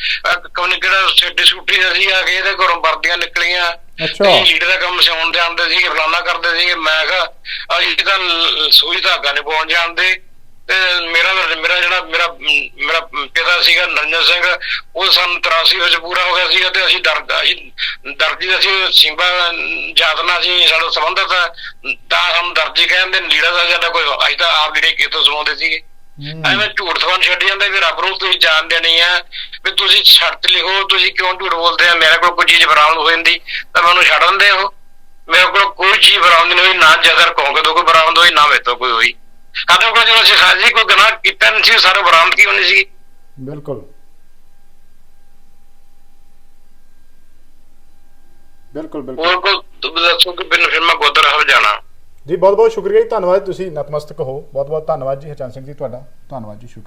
ਕੌਣ ਕਿਹੜਾ ਛੇਟੀ ਛੁੱਟੀ ਅਸੀਂ ਆ ਕੇ ਇਹਦੇ ਘਰੋਂ ਵਰਦੀਆਂ ਨਿਕਲੀਆਂ। ਅੱਛਾ। ਤੇ ਲੀਡਰ ਦਾ ਕੰਮ ਸਿਆਉਣ ਜਾਂਦੇ ਸੀਗੇ ਫਲਾਨਾ ਕਰਦੇ ਸੀਗੇ। ਮੈਂ ਕਿਹਾ ਅਸੀਂ ਤਾਂ ਸੂਈ ਧਾਗਾ ਨਹੀਂ ਪਾਉਣ ਜਾਣਦੇ ਤੇ ਮੇਰਾ ਮੇਰਾ ਜਿਹੜਾ ਮੇਰਾ ਮੇਰਾ ਪਿਤਾ ਸੀਗਾ ਨਰਿੰਦਰ ਸਿੰਘ ਉਹ ਸਨ 83 ਵਿੱਚ ਪੂਰਾ ਹੋ ਗਿਆ ਸੀਗਾ ਤੇ ਅਸੀਂ ਦਰ ਅਸੀਂ ਦਰਜੀ ਅਸੀਂ ਸਿੰਬਾ ਜਾਤਨਾ ਸੀ ਸਾਡਾ ਸੰਬੰਧਤ ਤਾਂ ਹਮ ਦਰਜੀ ਕਹਿੰਦੇ ਲੀੜਾ ਦਾ ਸਾਡਾ ਕੋਈ ਅਸੀਂ ਤਾਂ ਆਪ ਲੀੜੇ ਕਿਤੋਂ ਸਮਾਉਂਦੇ ਸੀਗੇ। ਐਵੇਂ ਝੂਠ ਸਵਾਨ ਛੱਡ ਜਾਂਦੇ ਵੀ ਰੱਬ ਨੂੰ ਤੁਸੀਂ ਜਾਣਦੇ ਨਹੀਂ ਆ ਵੀ ਤੁਸੀਂ ਸ਼ਰਤ ਲਿਖੋ ਤੁਸੀਂ ਕਿਉਂ ਝੂਠ ਬੋਲਦੇ ਆ ਮੇਰੇ ਕੋਲ ਕੋਈ ਚੀਜ਼ ਬਰਾਮਦ ਹੋ ਜਾਂਦੀ ਤਾਂ ਮੈਨੂੰ ਛੱਡ ਦਿੰਦੇ ਹੋ ਮੇਰੇ ਕੋਲ ਕੋਈ ਚੀਜ਼ ਬਰਾਮਦ ਨਹੀਂ ਹੋਈ ਨਾ ਜਦਰ ਕਹੋਗੇ ਤੋਂ ਕੋਈ ਬਰਾਮਦ ਹੋਈ ਨਾ ਮੇਰੇ ਤੋਂ ਕੋਈ ਹੋਈ। ਸਾਡੇ ਕੋਲ ਜਦੋਂ ਅਸੀਂ ਸਾਜੀ ਕੋਈ ਗੁਨਾਹ ਕੀਤਾ ਨਹੀਂ ਸੀ ਸਾਰੇ ਬਰਾਮਦ ਕੀ ਹੋਣੀ ਸੀ ਬਿਲਕੁਲ। ਬਿਲਕੁਲ ਬਿਲਕੁਲ। ਹੋਰ ਤੁਸੀਂ ਦੱਸੋ ਕਿ ਬਿਨ ਫਿਰ ਮੈਂ ਗੋਦਰ ਸਾਹਿਬ ਜਾਣਾ? ਜੀ ਬਹੁਤ ਬਹੁਤ ਸ਼ੁਕਰੀਆ ਜੀ ਧੰਨਵਾਦ ਤੁਸੀਂ ਨਤਮਸਤਕ ਹੋ। ਬਹੁਤ ਬਹੁਤ ਧੰਨਵਾਦ ਜੀ ਹਰਚੰਦ ਸਿੰਘ ਜੀ ਤੁਹਾਡਾ। ਧੰਨਵਾਦ ਜੀ ਸ਼ੁਕਰੀਆ।